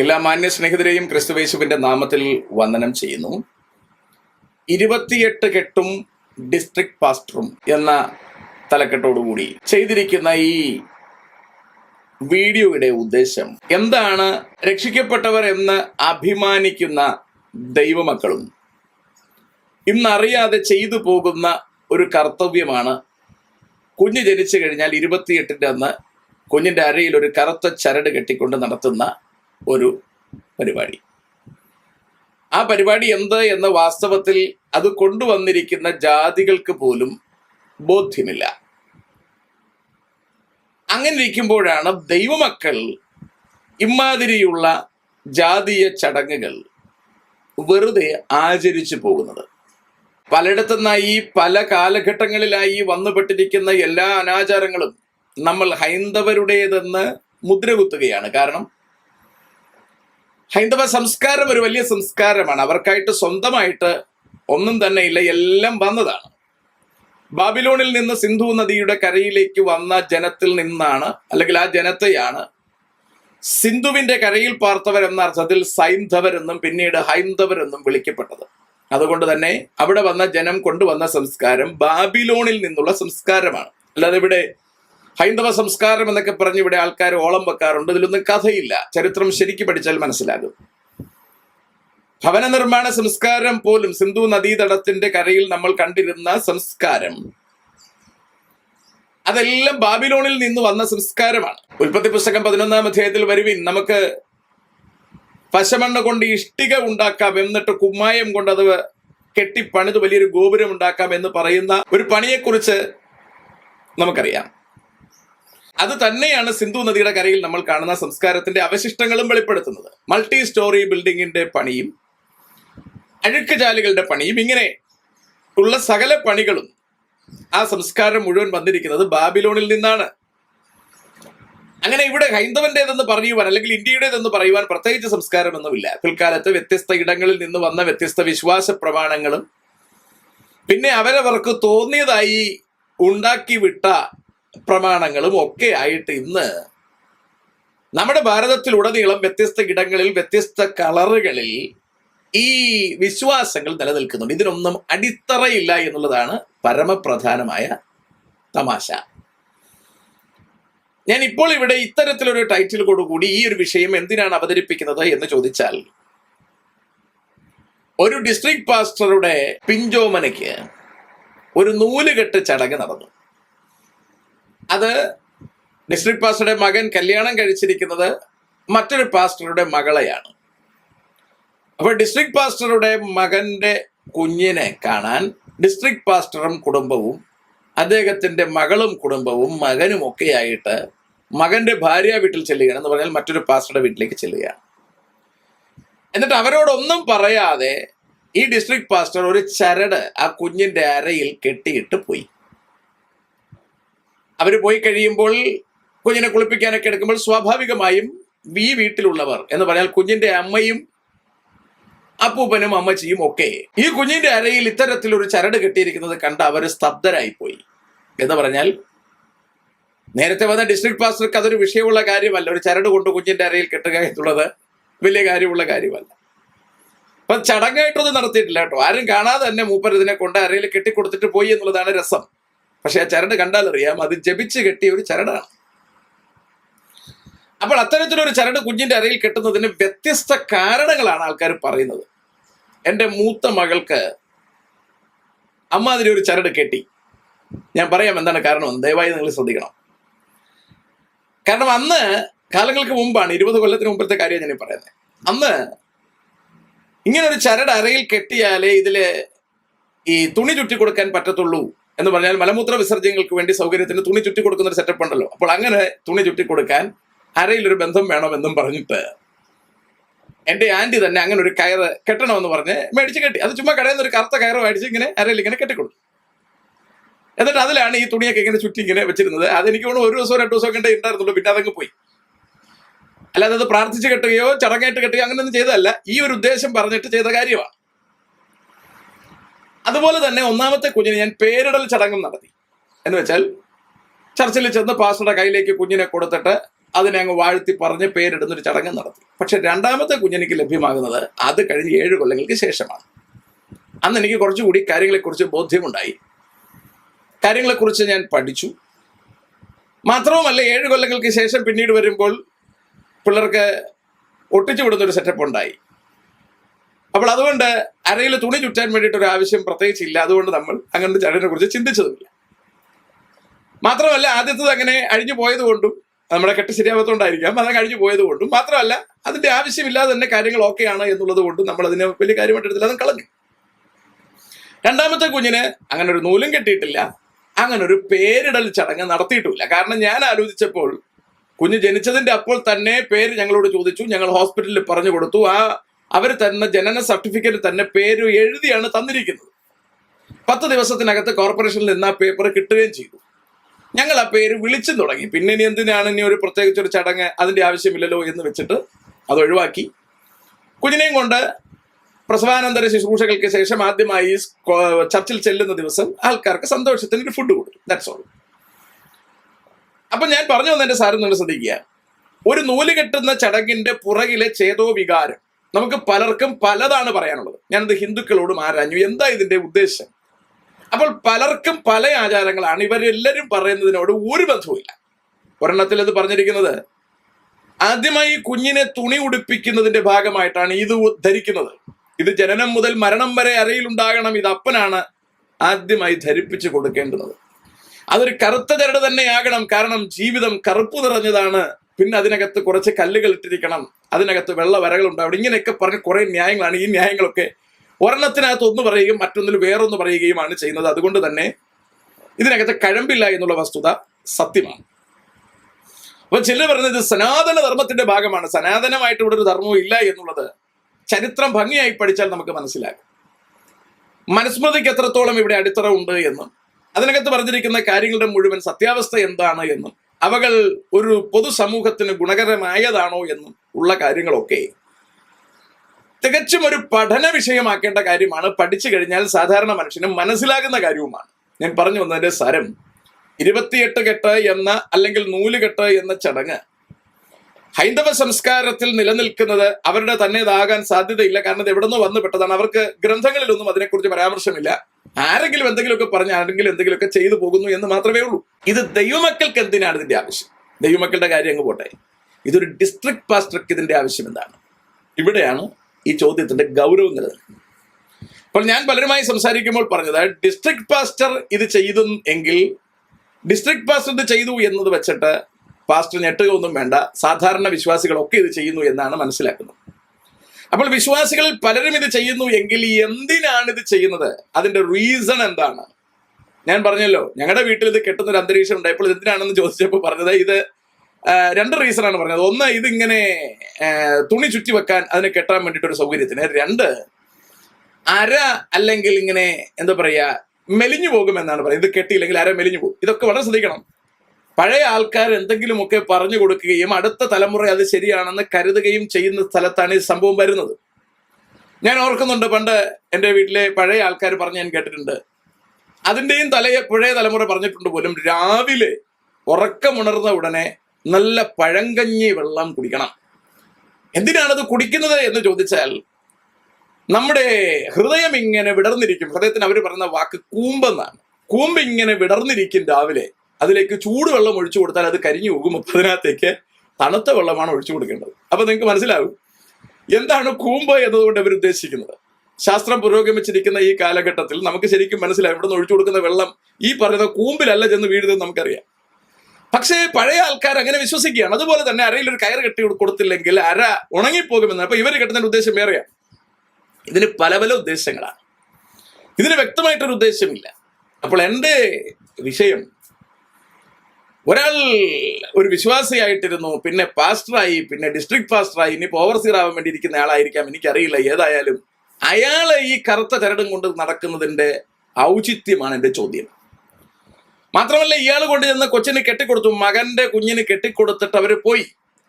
എല്ലാ മാന്യ സ്നേഹിതരെയും ക്രിസ്തുവേശുവിന്റെ നാമത്തിൽ വന്ദനം ചെയ്യുന്നു. ഇരുപത്തിയെട്ട് കെട്ടും ഡിസ്ട്രിക്ട് പാസ്റ്ററും എന്ന തലക്കെട്ടോടുകൂടി ചെയ്തിരിക്കുന്ന ഈ വീഡിയോയുടെ ഉദ്ദേശം എന്താണ്? രക്ഷിക്കപ്പെട്ടവർ എന്ന് അഭിമാനിക്കുന്ന ദൈവമക്കളും ഇന്നറിയാതെ ചെയ്തു പോകുന്ന ഒരു കർത്തവ്യമാണ്. കുഞ്ഞ് ജനിച്ചു കഴിഞ്ഞാൽ ഇരുപത്തിയെട്ടിന്റെ അന്ന് കുഞ്ഞിന്റെ അരയിൽ ഒരു കറുത്ത ചരട് കെട്ടിക്കൊണ്ട് നടത്തുന്ന ഒരു പരിപാടി. ആ പരിപാടി എന്ത് എന്ന വാസ്തവത്തിൽ അത് കൊണ്ടുവന്നിരിക്കുന്ന ജാതികൾക്ക് പോലും ബോധ്യമില്ല. അങ്ങനെ ഇരിക്കുമ്പോഴാണ് ദൈവമക്കൾ ഇമാതിരിയുള്ള ജാതീയ ചടങ്ങുകൾ വെറുതെ ആചരിച്ചു പോകുന്നത്. പലയിടത്തുനിന്നായി പല കാലഘട്ടങ്ങളിലായി വന്നുപെട്ടിരിക്കുന്ന എല്ലാ അനാചാരങ്ങളും നമ്മൾ ഹൈന്ദവരുടേതെന്ന് മുദ്രകുത്തുകയാണ്. കാരണം ഹൈന്ദവ സംസ്കാരം ഒരു വലിയ സംസ്കാരമാണ്. അവർക്കായിട്ട് സ്വന്തമായിട്ട് ഒന്നും തന്നെ ഇല്ല എല്ലാം വന്നതാണ്. ബാബിലോണിൽ നിന്ന് സിന്ധു നദിയുടെ കരയിലേക്ക് വന്ന ജനത്തിൽ നിന്നാണ് അല്ലെങ്കിൽ ആ ജനത്തെയാണ് സിന്ധുവിന്റെ കരയിൽ പാർത്തവർ എന്ന അർത്ഥത്തിൽ സൈന്ധവരെന്നും പിന്നീട് ഹൈന്ദവരെന്നും വിളിക്കപ്പെട്ടത്. അതുകൊണ്ട് തന്നെ അവിടെ വന്ന ജനം കൊണ്ടുവന്ന സംസ്കാരം ബാബിലോണിൽ നിന്നുള്ള സംസ്കാരമാണ്. അല്ലാതെ ഇവിടെ ഹൈന്ദവ സംസ്കാരം എന്നൊക്കെ പറഞ്ഞ് ഇവിടെ ആൾക്കാർ ഓളം വെക്കാറുണ്ട്. ഇതിലൊന്നും കഥയില്ല. ചരിത്രം ശരിക്കും പഠിച്ചാൽ മനസ്സിലാകും. ഭവന നിർമ്മാണ സംസ്കാരം പോലും സിന്ധു നദീതടത്തിന്റെ കരയിൽ നമ്മൾ കണ്ടിരുന്ന സംസ്കാരം. അതെല്ലാം ബാബിലോണിൽ നിന്ന് വന്ന സംസ്കാരമാണ്. ഉൽപ്പത്തി പുസ്തകം പതിനൊന്നാം അധ്യായത്തിൽ വരുവിൻ നമുക്ക് പശമണ്ണ കൊണ്ട് ഇഷ്ടിക ഉണ്ടാക്കാം എന്നിട്ട് കുമ്മായം കൊണ്ട് അത് കെട്ടിപ്പണിത് വലിയൊരു ഗോപുരം ഉണ്ടാക്കാം എന്ന് പറയുന്ന ഒരു പണിയെക്കുറിച്ച് നമുക്കറിയാം. അത് തന്നെയാണ് സിന്ധു നദിയുടെ കരയിൽ നമ്മൾ കാണുന്ന സംസ്കാരത്തിന്റെ അവശിഷ്ടങ്ങളും വെളിപ്പെടുത്തുന്നത്. മൾട്ടി സ്റ്റോറി ബിൽഡിങ്ങിന്റെ പണിയും അഴുക്കുചാലുകളുടെ പണിയും ഇങ്ങനെ ഉള്ള സകല പണികളും ആ സംസ്കാരം മുഴുവൻ വന്നിരിക്കുന്നത് ബാബിലോണിൽ നിന്നാണ്. അങ്ങനെ ഇവിടെ ഹൈന്ദവന്റേതെന്ന് പറയുവാൻ അല്ലെങ്കിൽ ഇന്ത്യയുടേതെന്ന് പറയുവാൻ പ്രത്യേകിച്ച് സംസ്കാരമൊന്നുമില്ല. പിൽക്കാലത്ത് വ്യത്യസ്ത ഇടങ്ങളിൽ നിന്ന് വന്ന വ്യത്യസ്ത വിശ്വാസ പ്രമാണങ്ങളും പിന്നെ അവരവർക്ക് തോന്നിയതായി ഉണ്ടാക്കി വിട്ട പ്രമാണങ്ങളും ഒക്കെ ആയിട്ട് ഇന്ന് നമ്മുടെ ഭാരതത്തിൽ ഭാരതത്തിലുടനീളം വ്യത്യസ്ത ഇടങ്ങളിൽ വ്യത്യസ്ത കളറുകളിൽ ഈ വിശ്വാസങ്ങൾ നിലനിൽക്കുന്നുണ്ട്. ഇതിനൊന്നും അടിത്തറയില്ല എന്നുള്ളതാണ് പരമപ്രധാനമായ തമാശ. ഞാൻ ഇപ്പോൾ ഇവിടെ ഇത്തരത്തിലൊരു കൂടി ഈ ഒരു വിഷയം എന്തിനാണ് അവതരിപ്പിക്കുന്നത് എന്ന് ചോദിച്ചാൽ ഒരു ഡിസ്ട്രിക്ട് പാസ്റ്ററുടെ പിഞ്ചോമനയ്ക്ക് ഒരു നൂലുകെട്ട് ചടങ്ങ് നടന്നു. അത് ഡിസ്ട്രിക്ട് പാസ്റ്ററുടെ മകൻ കല്യാണം കഴിച്ചിരിക്കുന്നത് മറ്റൊരു പാസ്റ്ററുടെ മകളെയാണ്. അപ്പോൾ ഡിസ്ട്രിക്ട് പാസ്റ്ററുടെ മകന്റെ കുഞ്ഞിനെ കാണാൻ ഡിസ്ട്രിക്ട് പാസ്റ്ററും കുടുംബവും അദ്ദേഹത്തിന്റെ മകളും കുടുംബവും മകനും ഒക്കെ ആയിട്ട് മകന്റെ ഭാര്യ വീട്ടിൽ ചെല്ലുകയാണ് എന്ന് പറഞ്ഞാൽ മറ്റൊരു പാസ്റ്ററുടെ വീട്ടിലേക്ക് ചെല്ലുകയാണ്. എന്നിട്ട് അവരോടൊന്നും പറയാതെ ഈ ഡിസ്ട്രിക്ട് പാസ്റ്റർ ഒരു ചരട് ആ കുഞ്ഞിന്റെ അരയിൽ കെട്ടിയിട്ട് പോയി. അവർ പോയി കഴിയുമ്പോൾ കുഞ്ഞിനെ കുളിപ്പിക്കാനൊക്കെ എടുക്കുമ്പോൾ സ്വാഭാവികമായും ഈ വീട്ടിലുള്ളവർ എന്ന് പറഞ്ഞാൽ കുഞ്ഞിന്റെ അമ്മയും അപ്പൂപ്പനും അമ്മച്ചിയും ഒക്കെ ഈ കുഞ്ഞിന്റെ അരയിൽ ഇത്തരത്തിലൊരു ചരട് കെട്ടിയിരിക്കുന്നത് കണ്ട് അവർ സ്തബ്ധരായിപ്പോയി എന്ന് പറഞ്ഞാൽ നേരത്തെ വന്ന ഡിസ്ട്രിക്ട് പാസ്റ്റർക്ക് അതൊരു വിഷയമുള്ള കാര്യമല്ല. ഒരു ചരട് കൊണ്ട് കുഞ്ഞിന്റെ അരയിൽ കെട്ടുക എന്നുള്ളത് വലിയ കാര്യമുള്ള കാര്യമല്ല. അപ്പൊ ചടങ്ങായിട്ടൊന്നും നടത്തിയിട്ടില്ല കേട്ടോ. ആരും കാണാതെ തന്നെ മൂപ്പർ ഇതിനെ കൊണ്ട് അരയിൽ കെട്ടിക്കൊടുത്തിട്ട് പോയി എന്നുള്ളതാണ് രസം. പക്ഷെ ആ ചരട് കണ്ടാലറിയാം അത് ജപിച്ച് കെട്ടിയ ഒരു ചരടാണ്. അപ്പോൾ അത്തരത്തിലൊരു ചരട് കുഞ്ഞിന്റെ അരയിൽ കെട്ടുന്നതിന് വ്യത്യസ്ത കാരണങ്ങളാണ് ആൾക്കാർ പറയുന്നത്. എന്റെ മൂത്ത മകൾക്ക് അമ്മ അതിന് ഒരു ചരട് കെട്ടി. ഞാൻ പറയാം എന്താണ് കാരണം. ദയവായി നിങ്ങൾ ശ്രദ്ധിക്കണം. കാരണം അന്ന് കാലങ്ങൾക്ക് മുമ്പാണ് ഇരുപത് കൊല്ലത്തിന് മുമ്പത്തെ കാര്യം ഞാൻ പറയുന്നത്. അന്ന് ഇങ്ങനെ ഒരു ചരട് അരയിൽ കെട്ടിയാലേ ഇതിൽ ഈ തുണി ചുറ്റി കൊടുക്കാൻ പറ്റത്തുള്ളൂ. എന്ന് പറഞ്ഞാൽ മലമൂത്ര വിസർജ്യങ്ങൾക്ക് വേണ്ടി സൗകര്യത്തിന് തുണി ചുറ്റി കൊടുക്കുന്ന ഒരു സെറ്റപ്പ് ഉണ്ടല്ലോ. അപ്പോൾ അങ്ങനെ തുണി ചുറ്റി കൊടുക്കാൻ അരയിൽ ഒരു ബന്ധം വേണമെന്നും പറഞ്ഞിട്ട് എന്റെ ആന്റി തന്നെ അങ്ങനെ ഒരു കയറ് കെട്ടണമെന്ന് പറഞ്ഞ് മേടിച്ച് കെട്ടി. അത് ചുമ്മാ കടയിൽ നിന്ന് ഒരു കറുത്ത കയറ് മേടിച്ച് ഇങ്ങനെ അരയിൽ ഇങ്ങനെ കെട്ടിക്കൊടുത്തു. എന്നിട്ട് അതിലാണ് ഈ തുണിയൊക്കെ ഇങ്ങനെ ചുറ്റി ഇങ്ങനെ വെച്ചിരുന്നത്. അതെനിക്ക് തോന്നുന്നു ഒരു ദിവസമോ രണ്ടു ദിവസം കണ്ടേ ഉണ്ടായിരുന്നുള്ളൂ പിന്നെ അതങ്ങ് പോയി. അല്ലാതെ അത് പ്രാർത്ഥിച്ച് കെട്ടുകയോ ചടങ്ങായിട്ട് കെട്ടുകയോ അങ്ങനെയൊന്നും ചെയ്തതല്ല. ഈ ഒരു ഉദ്ദേശം പറഞ്ഞിട്ട് ചെയ്ത കാര്യമാണ്. അതുപോലെ തന്നെ ഒന്നാമത്തെ കുഞ്ഞിന് ഞാൻ പേരിടൽ ചടങ്ങും നടത്തി. എന്ന് വെച്ചാൽ ചർച്ചിൽ ചെന്ന് പാസ്റ്ററുടെ കയ്യിലേക്ക് കുഞ്ഞിനെ കൊടുത്തിട്ട് അതിനെ അങ്ങ് വാഴ്ത്തി പറഞ്ഞ് പേരിടുന്ന ഒരു ചടങ്ങ് നടത്തി. പക്ഷെ രണ്ടാമത്തെ കുഞ്ഞിനെനിക്ക് ലഭ്യമാകുന്നത് അത് കഴിഞ്ഞ് ഏഴ് കൊല്ലങ്ങൾക്ക് ശേഷമാണ്. അന്ന് എനിക്ക് കുറച്ചുകൂടി കാര്യങ്ങളെക്കുറിച്ച് ബോധ്യമുണ്ടായി. കാര്യങ്ങളെക്കുറിച്ച് ഞാൻ പഠിച്ചു. മാത്രവുമല്ല ഏഴ് കൊല്ലങ്ങൾക്ക് ശേഷം പിന്നീട് വരുമ്പോൾ പിള്ളേർക്ക് ഒട്ടിച്ചു വിടുന്നൊരു സെറ്റപ്പ് ഉണ്ടായി. അപ്പോൾ അതുകൊണ്ട് അരയിൽ തുണി ചുറ്റാൻ വേണ്ടിയിട്ട് ഒരു ആവശ്യം പ്രത്യേകിച്ച് ഇല്ല അതുകൊണ്ട് നമ്മൾ അങ്ങനെ ചടങ്ങിനെ കുറിച്ച് ചിന്തിച്ചതുമില്ല. മാത്രമല്ല ആദ്യത്തത് അങ്ങനെ അഴിഞ്ഞു പോയത് കൊണ്ടും നമ്മുടെ കെട്ട് ശരിയാവത്തോണ്ടായിരിക്കാം. അത് കഴിഞ്ഞു പോയത് കൊണ്ടും. മാത്രമല്ല അതിന്റെ ആവശ്യമില്ലാതെ തന്നെ കാര്യങ്ങൾ ഓക്കെയാണ് എന്നുള്ളത് കൊണ്ടും നമ്മൾ അതിനെ വലിയ കാര്യമായിട്ട് എടുത്തില്ല. അതും കളഞ്ഞു. രണ്ടാമത്തെ കുഞ്ഞിന് അങ്ങനെ ഒരു നൂലും കെട്ടിയിട്ടില്ല. അങ്ങനെ ഒരു പേരിടൽ ചടങ്ങ് നടത്തിയിട്ടില്ല കാരണം ഞാൻ ആലോചിച്ചപ്പോൾ കുഞ്ഞ് ജനിച്ചതിന്റെ അപ്പോൾ തന്നെ പേര് ഞങ്ങളോട് ചോദിച്ചു. ഞങ്ങൾ ഹോസ്പിറ്റലിൽ പറഞ്ഞു കൊടുത്തു. ആ അവർ തന്ന ജനന സർട്ടിഫിക്കറ്റ് തന്നെ പേര് എഴുതിയാണ് തന്നിരിക്കുന്നത്. പത്ത് ദിവസത്തിനകത്ത് കോർപ്പറേഷനിൽ നിന്ന് ആ പേപ്പർ കിട്ടുകയും ചെയ്തു. ഞങ്ങൾ ആ പേര് വിളിച്ചു തുടങ്ങി. പിന്നെ ഇനി എന്തിനാണ് ഇനി ഒരു പ്രത്യേകിച്ച് ഒരു ചടങ്ങ് അതിന്റെ ആവശ്യമില്ലല്ലോ എന്ന് വെച്ചിട്ട് അത് ഒഴിവാക്കി. കുഞ്ഞിനെയും കൊണ്ട് പ്രസവാനന്തര ശുശ്രൂഷകൾക്ക് ശേഷം ആദ്യമായി ചർച്ചിൽ ചെല്ലുന്ന ദിവസം ആൾക്കാർക്ക് സന്തോഷത്തിന് ഒരു ഫുഡ് കൊടുത്തു. ദാറ്റ്സ് ഓൾ അപ്പൊ ഞാൻ പറഞ്ഞു വന്നതിന്റെ സാരം നിങ്ങൾ ശ്രദ്ധിക്കുക. ഒരു നൂൽ കെട്ടുന്ന ചടങ്ങിന്റെ പുറകിലെ ചേതോ വികാരം. നമുക്ക് പലർക്കും പലതാണ് പറയാനുള്ളത്. ഞാനത് ഹിന്ദുക്കളോടും ആരാഞ്ഞു. എന്താ ഇതിന്റെ ഉദ്ദേശം? അപ്പോൾ പലർക്കും പല ആചാരങ്ങളാണ്. ഇവരെല്ലാവരും പറയുന്നതിനോട് ഒരു ബന്ധവുമില്ല. ഒരെണ്ണത്തിൽ അത് പറഞ്ഞിരിക്കുന്നത് ആദ്യമായി കുഞ്ഞിനെ തുണി ഉടുപ്പിക്കുന്നതിന്റെ ഭാഗമായിട്ടാണ് ഇത് ധരിക്കുന്നത്. ഇത് ജനനം മുതൽ മരണം വരെ അരയിലുണ്ടാകണം ഇത് അപ്പനാണ് ആദ്യമായി ധരിപ്പിച്ചു കൊടുക്കേണ്ടത്. അതൊരു കറുത്ത ചരട് തന്നെയാകണം. കാരണം ജീവിതം കറുപ്പ് നിറഞ്ഞതാണ് പിന്നെ അതിനകത്ത് കുറച്ച് കല്ലുകൾ ഇട്ടിരിക്കണം. അതിനകത്ത് വെള്ള വരകൾ ഉണ്ടാവണം ഇങ്ങനെയൊക്കെ പറഞ്ഞ് കുറെ ന്യായങ്ങളാണ്. ഈ ന്യായങ്ങളൊക്കെ ഒരെണ്ണത്തിനകത്ത് ഒന്ന് പറയുകയും മറ്റൊന്നിൽ വേറൊന്ന് പറയുകയുമാണ് ചെയ്യുന്നത്. അതുകൊണ്ട് തന്നെ ഇതിനകത്ത് കഴമ്പില്ല എന്നുള്ള വസ്തുത സത്യമാണ്. അപ്പൊ ചിലർ പറയുന്നത് സനാതന ധർമ്മത്തിന്റെ ഭാഗമാണ്. സനാതനമായിട്ട് ഇവിടെ ഒരു ധർമ്മവും ഇല്ല എന്നുള്ളത് ചരിത്രം ഭംഗിയായി പഠിച്ചാൽ നമുക്ക് മനസ്സിലാകും. മനുസ്മൃതിക്ക് എത്രത്തോളം ഇവിടെ അടിത്തറ ഉണ്ട് എന്നും. അതിനകത്ത് പറഞ്ഞിരിക്കുന്ന കാര്യങ്ങളുടെ മുഴുവൻ സത്യാവസ്ഥ എന്താണ് എന്നും. അവകൾ ഒരു പൊതുസമൂഹത്തിന് ഗുണകരമായതാണോ എന്നും ഉള്ള കാര്യങ്ങളൊക്കെ. തികച്ചും ഒരു പഠന വിഷയമാക്കേണ്ട കാര്യമാണ്. പഠിച്ചു കഴിഞ്ഞാൽ സാധാരണ മനുഷ്യന് മനസ്സിലാകുന്ന കാര്യവുമാണ്. ഞാൻ പറഞ്ഞു വന്നതിന്റെ സാരം ഇരുപത്തിയെട്ട് കെട്ട് എന്ന അല്ലെങ്കിൽ നൂലുകെട്ട് എന്ന ചടങ്ങ് ഹൈന്ദവ സംസ്കാരത്തിൽ നിലനിൽക്കുന്നത് അവരുടെ തന്നേതാകാൻ സാധ്യതയില്ല. കാരണം ഇത് എവിടെ നിന്ന് വന്നു പെട്ടതാണ്. അവർക്ക് ഗ്രന്ഥങ്ങളിലൊന്നും അതിനെക്കുറിച്ച് പരാമർശമില്ല. ആരെങ്കിലും എന്തെങ്കിലുമൊക്കെ പറഞ്ഞ് ആരെങ്കിലും എന്തെങ്കിലുമൊക്കെ ചെയ്തു പോകുന്നു എന്ന് മാത്രമേ ഉള്ളൂ. ഇത് ദൈവമക്കൾക്ക് എന്തിനാണ് ഇതിന്റെ ആവശ്യം? ദൈവമക്കളുടെ കാര്യം അങ്ങ് പോട്ടെ. ഇതൊരു ഡിസ്ട്രിക്ട് പാസ്റ്റർക്ക് ഇതിന്റെ ആവശ്യം എന്താണ്? ഇവിടെയാണ് ഈ ചോദ്യത്തിന്റെ ഗൗരവം നിലനിൽക്കുന്നത്. അപ്പോൾ ഞാൻ പലരുമായി സംസാരിക്കുമ്പോൾ പറഞ്ഞത് ഡിസ്ട്രിക്ട് പാസ്റ്റർ ഇത് ചെയ്തു എങ്കിൽ ഡിസ്ട്രിക്ട് പാസ്റ്റർ ഇത് ചെയ്തു എന്നത് വെച്ചിട്ട് പാസ്റ്റർ ഞെട്ടുകയൊന്നും വേണ്ട. സാധാരണ വിശ്വാസികളൊക്കെ ഇത് ചെയ്യുന്നു എന്നാണ് മനസ്സിലാക്കുന്നത്. അപ്പോൾ വിശ്വാസികളിൽ പലരും ഇത് ചെയ്യുന്നു എങ്കിൽ എന്തിനാണ് ഇത് ചെയ്യുന്നത്? അതിന്റെ റീസൺ എന്താണ്? ഞാൻ പറഞ്ഞല്ലോ ഞങ്ങളുടെ വീട്ടിൽ ഇത് കെട്ടുന്ന ഒരു അന്തരീക്ഷം ഉണ്ടായപ്പോൾ എന്തിനാണെന്ന് ചോദിച്ചപ്പോൾ പറഞ്ഞത് ഇത് രണ്ട് റീസൺ ആണ് പറഞ്ഞത്. ഒന്ന് ഇതിങ്ങനെ തുണി ചുറ്റി വെക്കാൻ അതിനെ കെട്ടാൻ വേണ്ടിയിട്ട് ഒരു സൗകര്യത്തിന്. രണ്ട് അര അല്ലെങ്കിൽ ഇങ്ങനെ എന്താ പറയാ മെലിഞ്ഞു പോകുമെന്നാണ് പറയുന്നത്. ഇത് കെട്ടിയില്ലെങ്കിൽ അര മെലിഞ്ഞു പോകും. ഇതൊക്കെ വളരെ ശ്രദ്ധിക്കണം. പഴയ ആൾക്കാർ എന്തെങ്കിലുമൊക്കെ പറഞ്ഞു കൊടുക്കുകയും അടുത്ത തലമുറ അത് ശരിയാണെന്ന് കരുതുകയും ചെയ്യുന്ന സ്ഥലത്താണ് ഈ സംഭവം വരുന്നത്. ഞാൻ ഓർക്കുന്നുണ്ട് പണ്ട് എന്റെ വീട്ടിലെ പഴയ ആൾക്കാർ പറഞ്ഞ് ഞാൻ കേട്ടിട്ടുണ്ട്. അതിന്റെയും തലയെ പഴയ തലമുറ പറഞ്ഞിട്ടുണ്ട് പോലും രാവിലെ ഉറക്കമുണർന്ന ഉടനെ നല്ല പഴങ്കഞ്ഞി വെള്ളം കുടിക്കണം. എന്തിനാണത് കുടിക്കുന്നത് എന്ന് ചോദിച്ചാൽ നമ്മുടെ ഹൃദയം ഇങ്ങനെ വിടർന്നിരിക്കും. ഹൃദയത്തിന് അവർ പറയുന്ന വാക്ക് കൂമ്പെന്നാണ്. കൂമ്പ് ഇങ്ങനെ വിടർന്നിരിക്കും രാവിലെ. അതിലേക്ക് ചൂടുവെള്ളം ഒഴിച്ചു കൊടുത്താൽ അത് കരിഞ്ഞു പോകും. അപ്പൊ അതിനകത്തേക്ക് തണുത്ത വെള്ളമാണ് ഒഴിച്ചു കൊടുക്കേണ്ടത്. അപ്പൊ നിങ്ങൾക്ക് മനസ്സിലാവും എന്താണ് കൂമ്പ് എന്നതുകൊണ്ട് അവർ ഉദ്ദേശിക്കുന്നത്. ശാസ്ത്രം പുരോഗമിച്ചിരിക്കുന്ന ഈ കാലഘട്ടത്തിൽ നമുക്ക് ശരിക്കും മനസ്സിലാവും ഇവിടെ ഒഴിച്ചു കൊടുക്കുന്ന വെള്ളം ഈ പറയുന്ന കൂമ്പിലല്ല ചെന്ന് വീഴുന്നത് നമുക്കറിയാം. പക്ഷേ പഴയ ആൾക്കാർ അങ്ങനെ വിശ്വസിക്കുകയാണ്. അതുപോലെ തന്നെ അരയിൽ ഒരു കയർ കെട്ടി കൊടുത്തില്ലെങ്കിൽ അര ഉണങ്ങിപ്പോകുമെന്ന് അപ്പൊ ഇവർ കെട്ടുന്നതിന്റെ ഉദ്ദേശം വേറെയാണ്. ഇതിന് പല പല ഉദ്ദേശങ്ങളാണ്. ഇതിന് വ്യക്തമായിട്ടൊരു ഉദ്ദേശമില്ല. അപ്പോൾ എന്റെ വിഷയം ഒരാൾ ഒരു വിശ്വാസിയായിട്ടിരുന്നു പിന്നെ പാസ്റ്ററായി പിന്നെ ഡിസ്ട്രിക്ട് പാസ്റ്ററായി ഇനി ഓവർസീർ ആവാൻ വേണ്ടി ഇരിക്കുന്ന ആളായിരിക്കാം എനിക്കറിയില്ല ഏതായാലും. അയാൾ ഈ കറുത്ത ചരടും കൊണ്ട് നടക്കുന്നതിന്റെ ഔചിത്യമാണ് എന്റെ ചോദ്യം. മാത്രമല്ല ഇയാൾ കൊണ്ട് ചെന്ന് കൊച്ചിന് കെട്ടിക്കൊടുത്തു മകന്റെ കുഞ്ഞിന് കെട്ടിക്കൊടുത്തിട്ട് അവർ പോയി.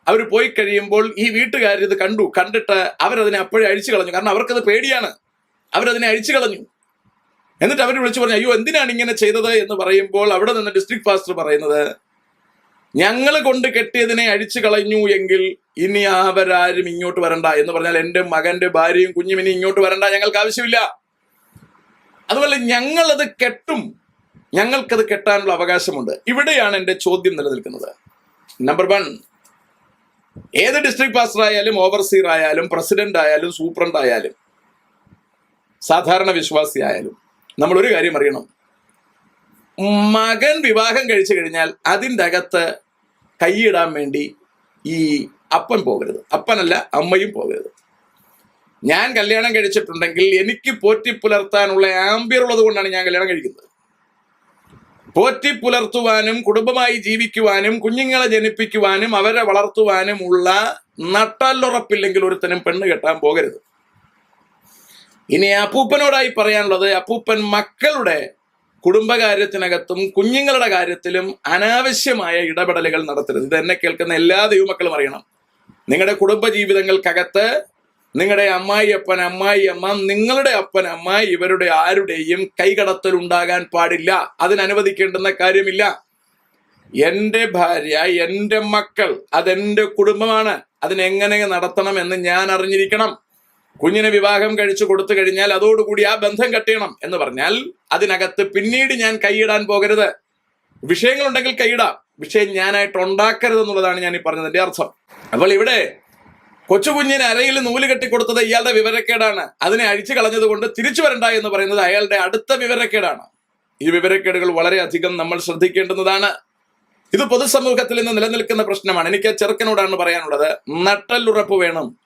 അവർ പോയി കഴിയുമ്പോൾ ഈ വീട്ടുകാർ ഇത് കണ്ടു കണ്ടിട്ട് അവരതിനെ അപ്പോഴേ അഴിച്ചു കളഞ്ഞു കാരണം അവർക്കത് പേടിയാണ്. അവരതിനെ അഴിച്ചു കളഞ്ഞു എന്നിട്ട് അവർ വിളിച്ചു പറഞ്ഞു അയ്യോ എന്തിനാണ് ഇങ്ങനെ ചെയ്തത്? എന്ന് പറയുമ്പോൾ അവിടെ നിന്ന് ഡിസ്ട്രിക്ട് പാസ്റ്റർ പറയുന്നത് ഞങ്ങൾ കൊണ്ട് കെട്ടിയതിനെ അഴിച്ചു കളഞ്ഞു എങ്കിൽ ഇനി അവരാരും ഇങ്ങോട്ട് വരണ്ട. എന്ന് പറഞ്ഞാൽ എന്റെ മകന്റെ ഭാര്യയും കുഞ്ഞും ഇനി ഇങ്ങോട്ട് വരണ്ട ഞങ്ങൾക്ക് ആവശ്യമില്ല. അതുപോലെ അത് കെട്ടും ഞങ്ങൾക്കത് കെട്ടാനുള്ള അവകാശമുണ്ട്. ഇവിടെയാണ് എന്റെ ചോദ്യം നിലനിൽക്കുന്നത്. നമ്പർ വൺ ഏത് ഡിസ്ട്രിക്ട് പാസ്റ്റർ ആയാലും ഓവർസീർ ആയാലും പ്രസിഡന്റ് ആയാലും സൂപ്രണ്ട് ആയാലും സാധാരണ വിശ്വാസി ആയാലും നമ്മൾ ഒരു കാര്യം അറിയണം. മകൻ വിവാഹം കഴിച്ചു കഴിഞ്ഞാൽ അതിന്റെ അകത്ത് കൈയിടാൻ വേണ്ടി ഈ അപ്പൻ പോകരുത്. അപ്പനല്ല അമ്മയും പോകരുത്. ഞാൻ കല്യാണം കഴിച്ചിട്ടുണ്ടെങ്കിൽ എനിക്ക് പോറ്റി പുലർത്താനുള്ള ആംബിയർ ഉള്ളത് കൊണ്ടാണ് ഞാൻ കല്യാണം കഴിക്കുന്നത്. പോറ്റി പുലർത്തുവാനും കുടുംബമായി ജീവിക്കുവാനും കുഞ്ഞുങ്ങളെ ജനിപ്പിക്കുവാനും അവരെ വളർത്തുവാനും ഉള്ള നട്ടാലുറപ്പില്ലെങ്കിൽ ഒരുത്തനും പെണ്ണ് കെട്ടാൻ പോകരുത്. ഇനി അപ്പൂപ്പനോടായി പറയാനുള്ളത് അപ്പൂപ്പൻ മക്കളുടെ കുടുംബകാര്യത്തിനകത്തും കുഞ്ഞുങ്ങളുടെ കാര്യത്തിലും അനാവശ്യമായ ഇടപെടലുകൾ നടത്തരുത്. ഇത് എന്നെ കേൾക്കുന്ന എല്ലാ ദൈവമക്കളും അറിയണം. നിങ്ങളുടെ കുടുംബ ജീവിതങ്ങൾക്കകത്ത് നിങ്ങളുടെ അമ്മായി അപ്പൻ അമ്മായി അമ്മ നിങ്ങളുടെ അപ്പൻ അമ്മ ഇവരുടെ ആരുടെയും കൈകടത്തൽ ഉണ്ടാകാൻ പാടില്ല. അതിനനുവദിക്കേണ്ടുന്ന കാര്യമില്ല. എന്റെ ഭാര്യ എന്റെ മക്കൾ അതെന്റെ കുടുംബമാണ്. അതിനെങ്ങനെ നടത്തണം എന്ന് ഞാൻ അറിഞ്ഞിരിക്കണം. കുഞ്ഞിനെ വിവാഹം കഴിച്ചു കൊടുത്തു കഴിഞ്ഞാൽ അതോടുകൂടി ആ ബന്ധം കെട്ടണം എന്ന് പറഞ്ഞാൽ അതിനകത്ത് പിന്നീട് ഞാൻ കൈയിടാൻ പോകരുത്. വിഷയങ്ങളുണ്ടെങ്കിൽ കൈയിടാം. വിഷയം ഞാനായിട്ട് ഉണ്ടാക്കരുത് എന്നുള്ളതാണ് ഞാൻ ഈ പറഞ്ഞതിന്റെ അർത്ഥം. അപ്പോൾ ഇവിടെ കൊച്ചു കുഞ്ഞിന് അരയിൽ നൂൽ കെട്ടിക്കൊടുത്തത് ഇയാളുടെ വിവരക്കേടാണ്. അതിനെ അഴിച്ചു കളഞ്ഞത് കൊണ്ട് തിരിച്ചു വരണ്ട എന്ന് പറയുന്നത് അയാളുടെ അടുത്ത വിവരക്കേടാണ്. ഈ വിവരക്കേടുകൾ വളരെയധികം നമ്മൾ ശ്രദ്ധിക്കേണ്ടുന്നതാണ്. ഇത് പൊതുസമൂഹത്തിൽ നിന്ന് നിലനിൽക്കുന്ന പ്രശ്നമാണ്. എനിക്ക് ചെറുക്കനോടാണ് പറയാനുള്ളത് നട്ടല്ലുറപ്പ് വേണം.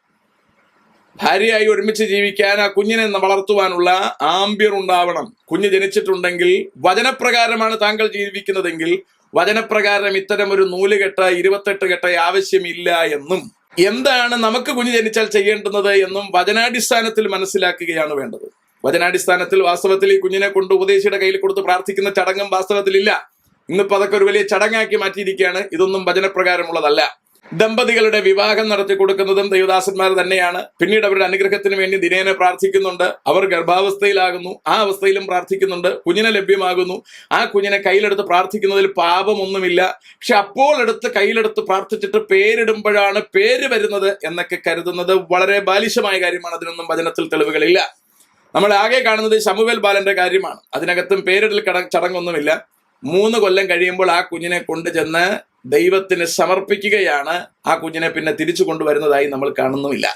ഭാര്യയായി ഒരുമിച്ച് ജീവിക്കാൻ ആ കുഞ്ഞിനെ വളർത്തുവാനുള്ള ആംബ്യർ ഉണ്ടാവണം. കുഞ്ഞ് ജനിച്ചിട്ടുണ്ടെങ്കിൽ വചനപ്രകാരമാണ് താങ്കൾ ജീവിക്കുന്നതെങ്കിൽ വചനപ്രകാരം ഇത്തരം ഒരു നൂലുകെട്ട ഇരുപത്തെട്ട് കെട്ട ആവശ്യമില്ല എന്നും. എന്താണ് നമുക്ക് കുഞ്ഞ് ജനിച്ചാൽ ചെയ്യേണ്ടുന്നത് എന്നും വചനാടിസ്ഥാനത്തിൽ മനസ്സിലാക്കുകയാണ് വേണ്ടത്. വചനാടിസ്ഥാനത്തിൽ വാസ്തവത്തിൽ ഈ കുഞ്ഞിനെ കൊണ്ട് ഉപദേശിയുടെ കയ്യിൽ കൊടുത്ത് പ്രാർത്ഥിക്കുന്ന ചടങ്ങും വാസ്തവത്തിൽ ഇല്ല ഇന്നിപ്പോ അതൊക്കെ ഒരു വലിയ ചടങ്ങാക്കി മാറ്റിയിരിക്കുകയാണ്. ഇതൊന്നും വചനപ്രകാരമുള്ളതല്ല. ദമ്പതികളുടെ വിവാഹം നടത്തി കൊടുക്കുന്നതും ദൈവദാസന്മാർ തന്നെയാണ്. പിന്നീട് അവരുടെ അനുഗ്രഹത്തിന് വേണ്ടി ദിനേനെ പ്രാർത്ഥിക്കുന്നുണ്ട്. അവർ ഗർഭാവസ്ഥയിലാകുന്നു. ആ അവസ്ഥയിലും പ്രാർത്ഥിക്കുന്നുണ്ട്. കുഞ്ഞിനെ ലഭ്യമാകുന്നു. ആ കുഞ്ഞിനെ കയ്യിലെടുത്ത് പ്രാർത്ഥിക്കുന്നതിൽ പാപമൊന്നുമില്ല. പക്ഷെ അപ്പോൾ എടുത്ത് കയ്യിലെടുത്ത് പ്രാർത്ഥിച്ചിട്ട് പേരിടുമ്പോഴാണ് പേര് വരുന്നത് എന്നൊക്കെ കരുതുന്നത് വളരെ ബാലിശമായ കാര്യമാണ്. അതിനൊന്നും വചനത്തിൽ തെളിവുകളില്ല. നമ്മൾ ആകെ കാണുന്നത് ശമുവേൽ ബാലന്റെ കാര്യമാണ്. അതിനകത്തും പേരിടൽ ചടങ്ങൊന്നുമില്ല. മൂന്ന് കൊല്ലം കഴിയുമ്പോൾ ആ കുഞ്ഞിനെ കൊണ്ടുചെന്ന് ദൈവത്തിന് സമർപ്പിക്കുകയാണ്. ആ കുഞ്ഞിനെ പിന്നെ തിരിച്ചു കൊണ്ടുവരുന്നതായി നമ്മൾ കാണുന്നുമില്ല.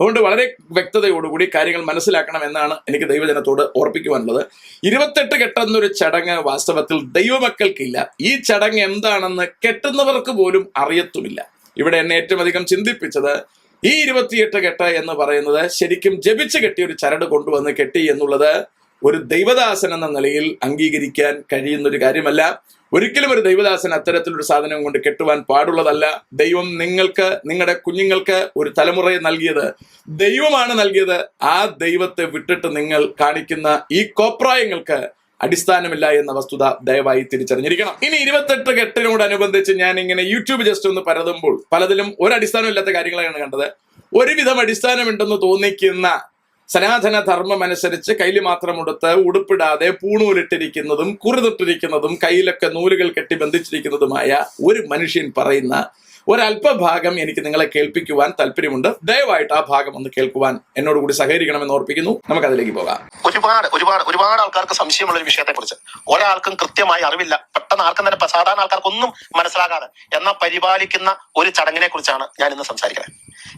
അതുകൊണ്ട് വളരെ വ്യക്തതയോടുകൂടി കാര്യങ്ങൾ മനസ്സിലാക്കണം എന്നാണ് എനിക്ക് ദൈവജനത്തോട് ഓർപ്പിക്കുവാനുള്ളത്. ഇരുപത്തെട്ട് കെട്ടെന്നൊരു ചടങ്ങ് വാസ്തവത്തിൽ ദൈവമക്കൾക്കില്ല. ഈ ചടങ്ങ് എന്താണെന്ന് കെട്ടുന്നവർക്ക് പോലും അറിയത്തുമില്ല. ഇവിടെ എന്നെ ഏറ്റവും അധികം ചിന്തിപ്പിച്ചത് ഈ ഇരുപത്തിയെട്ട് കെട്ട എന്ന് പറയുന്നത് ശരിക്കും ജപിച്ച് കെട്ടി ഒരു ചരട് കൊണ്ടുവന്ന് കെട്ടി എന്നുള്ളത് ഒരു ദൈവദാസൻ എന്ന നിലയിൽ അംഗീകരിക്കാൻ കഴിയുന്ന ഒരു കാര്യമല്ല. ഒരിക്കലും ഒരു ദൈവദാസൻ അത്തരത്തിലൊരു സാധനം കൊണ്ട് കെട്ടുവാൻ പാടുള്ളതല്ല. ദൈവം നിങ്ങൾക്ക് നിങ്ങളുടെ കുഞ്ഞുങ്ങൾക്ക് ഒരു തലമുറയെ നൽകിയത് ദൈവമാണ് നൽകിയത്. ആ ദൈവത്തെ വിട്ടിട്ട് നിങ്ങൾ കാണിക്കുന്ന ഈ കോപ്രായങ്ങൾക്ക് അടിസ്ഥാനമില്ല എന്ന വസ്തുത ദയവായി തിരിച്ചറിഞ്ഞിരിക്കണം. ഇനി ഇരുപത്തെട്ട് കെട്ടിനോടനുബന്ധിച്ച് ഞാൻ ഇങ്ങനെ യൂട്യൂബ് ജസ്റ്റ് ഒന്ന് പരതുമ്പോൾ പലതിലും ഒരു അടിസ്ഥാനമില്ലാത്ത കാര്യങ്ങളാണ് കണ്ടത്. ഒരുവിധം അടിസ്ഥാനമുണ്ടെന്ന് തോന്നിക്കുന്ന സനാതന ധർമ്മം അനുസരിച്ച് കയ്യിൽ മാത്രം ഉടുത്ത് ഉടുപ്പിടാതെ പൂണൂലിട്ടിരിക്കുന്നതും കുറുതിട്ടിരിക്കുന്നതും കയ്യിലൊക്കെ നൂലുകൾ കെട്ടി ബന്ധിച്ചിരിക്കുന്നതുമായ ഒരു മനുഷ്യൻ പറയുന്ന ഒരല്പഭാഗം എനിക്ക് നിങ്ങളെ കേൾപ്പിക്കുവാൻ താല്പര്യമുണ്ട്. ദയവായിട്ട് ആ ഭാഗം ഒന്ന് കേൾക്കുവാൻ എന്നോട് കൂടി സഹകരിക്കണമെന്ന് ഓർപ്പിക്കുന്നു. നമുക്ക് അതിലേക്ക് പോകാം. ഒരുപാട് ഒരുപാട് ഒരുപാട് ആൾക്കാർക്ക് സംശയമുള്ള ഒരു വിഷയത്തെ കുറിച്ച് ഒരാൾക്കും കൃത്യമായി അറിവില്ല. പെട്ടെന്ന് ആർക്കും തന്നെ സാധാരണ ആൾക്കാർക്കൊന്നും മനസ്സിലാകാതെ. എന്നാൽ പരിപാലിക്കുന്ന ഒരു ചടങ്ങിനെ കുറിച്ചാണ് ഞാൻ ഇന്ന് സംസാരിക്കുന്നത്.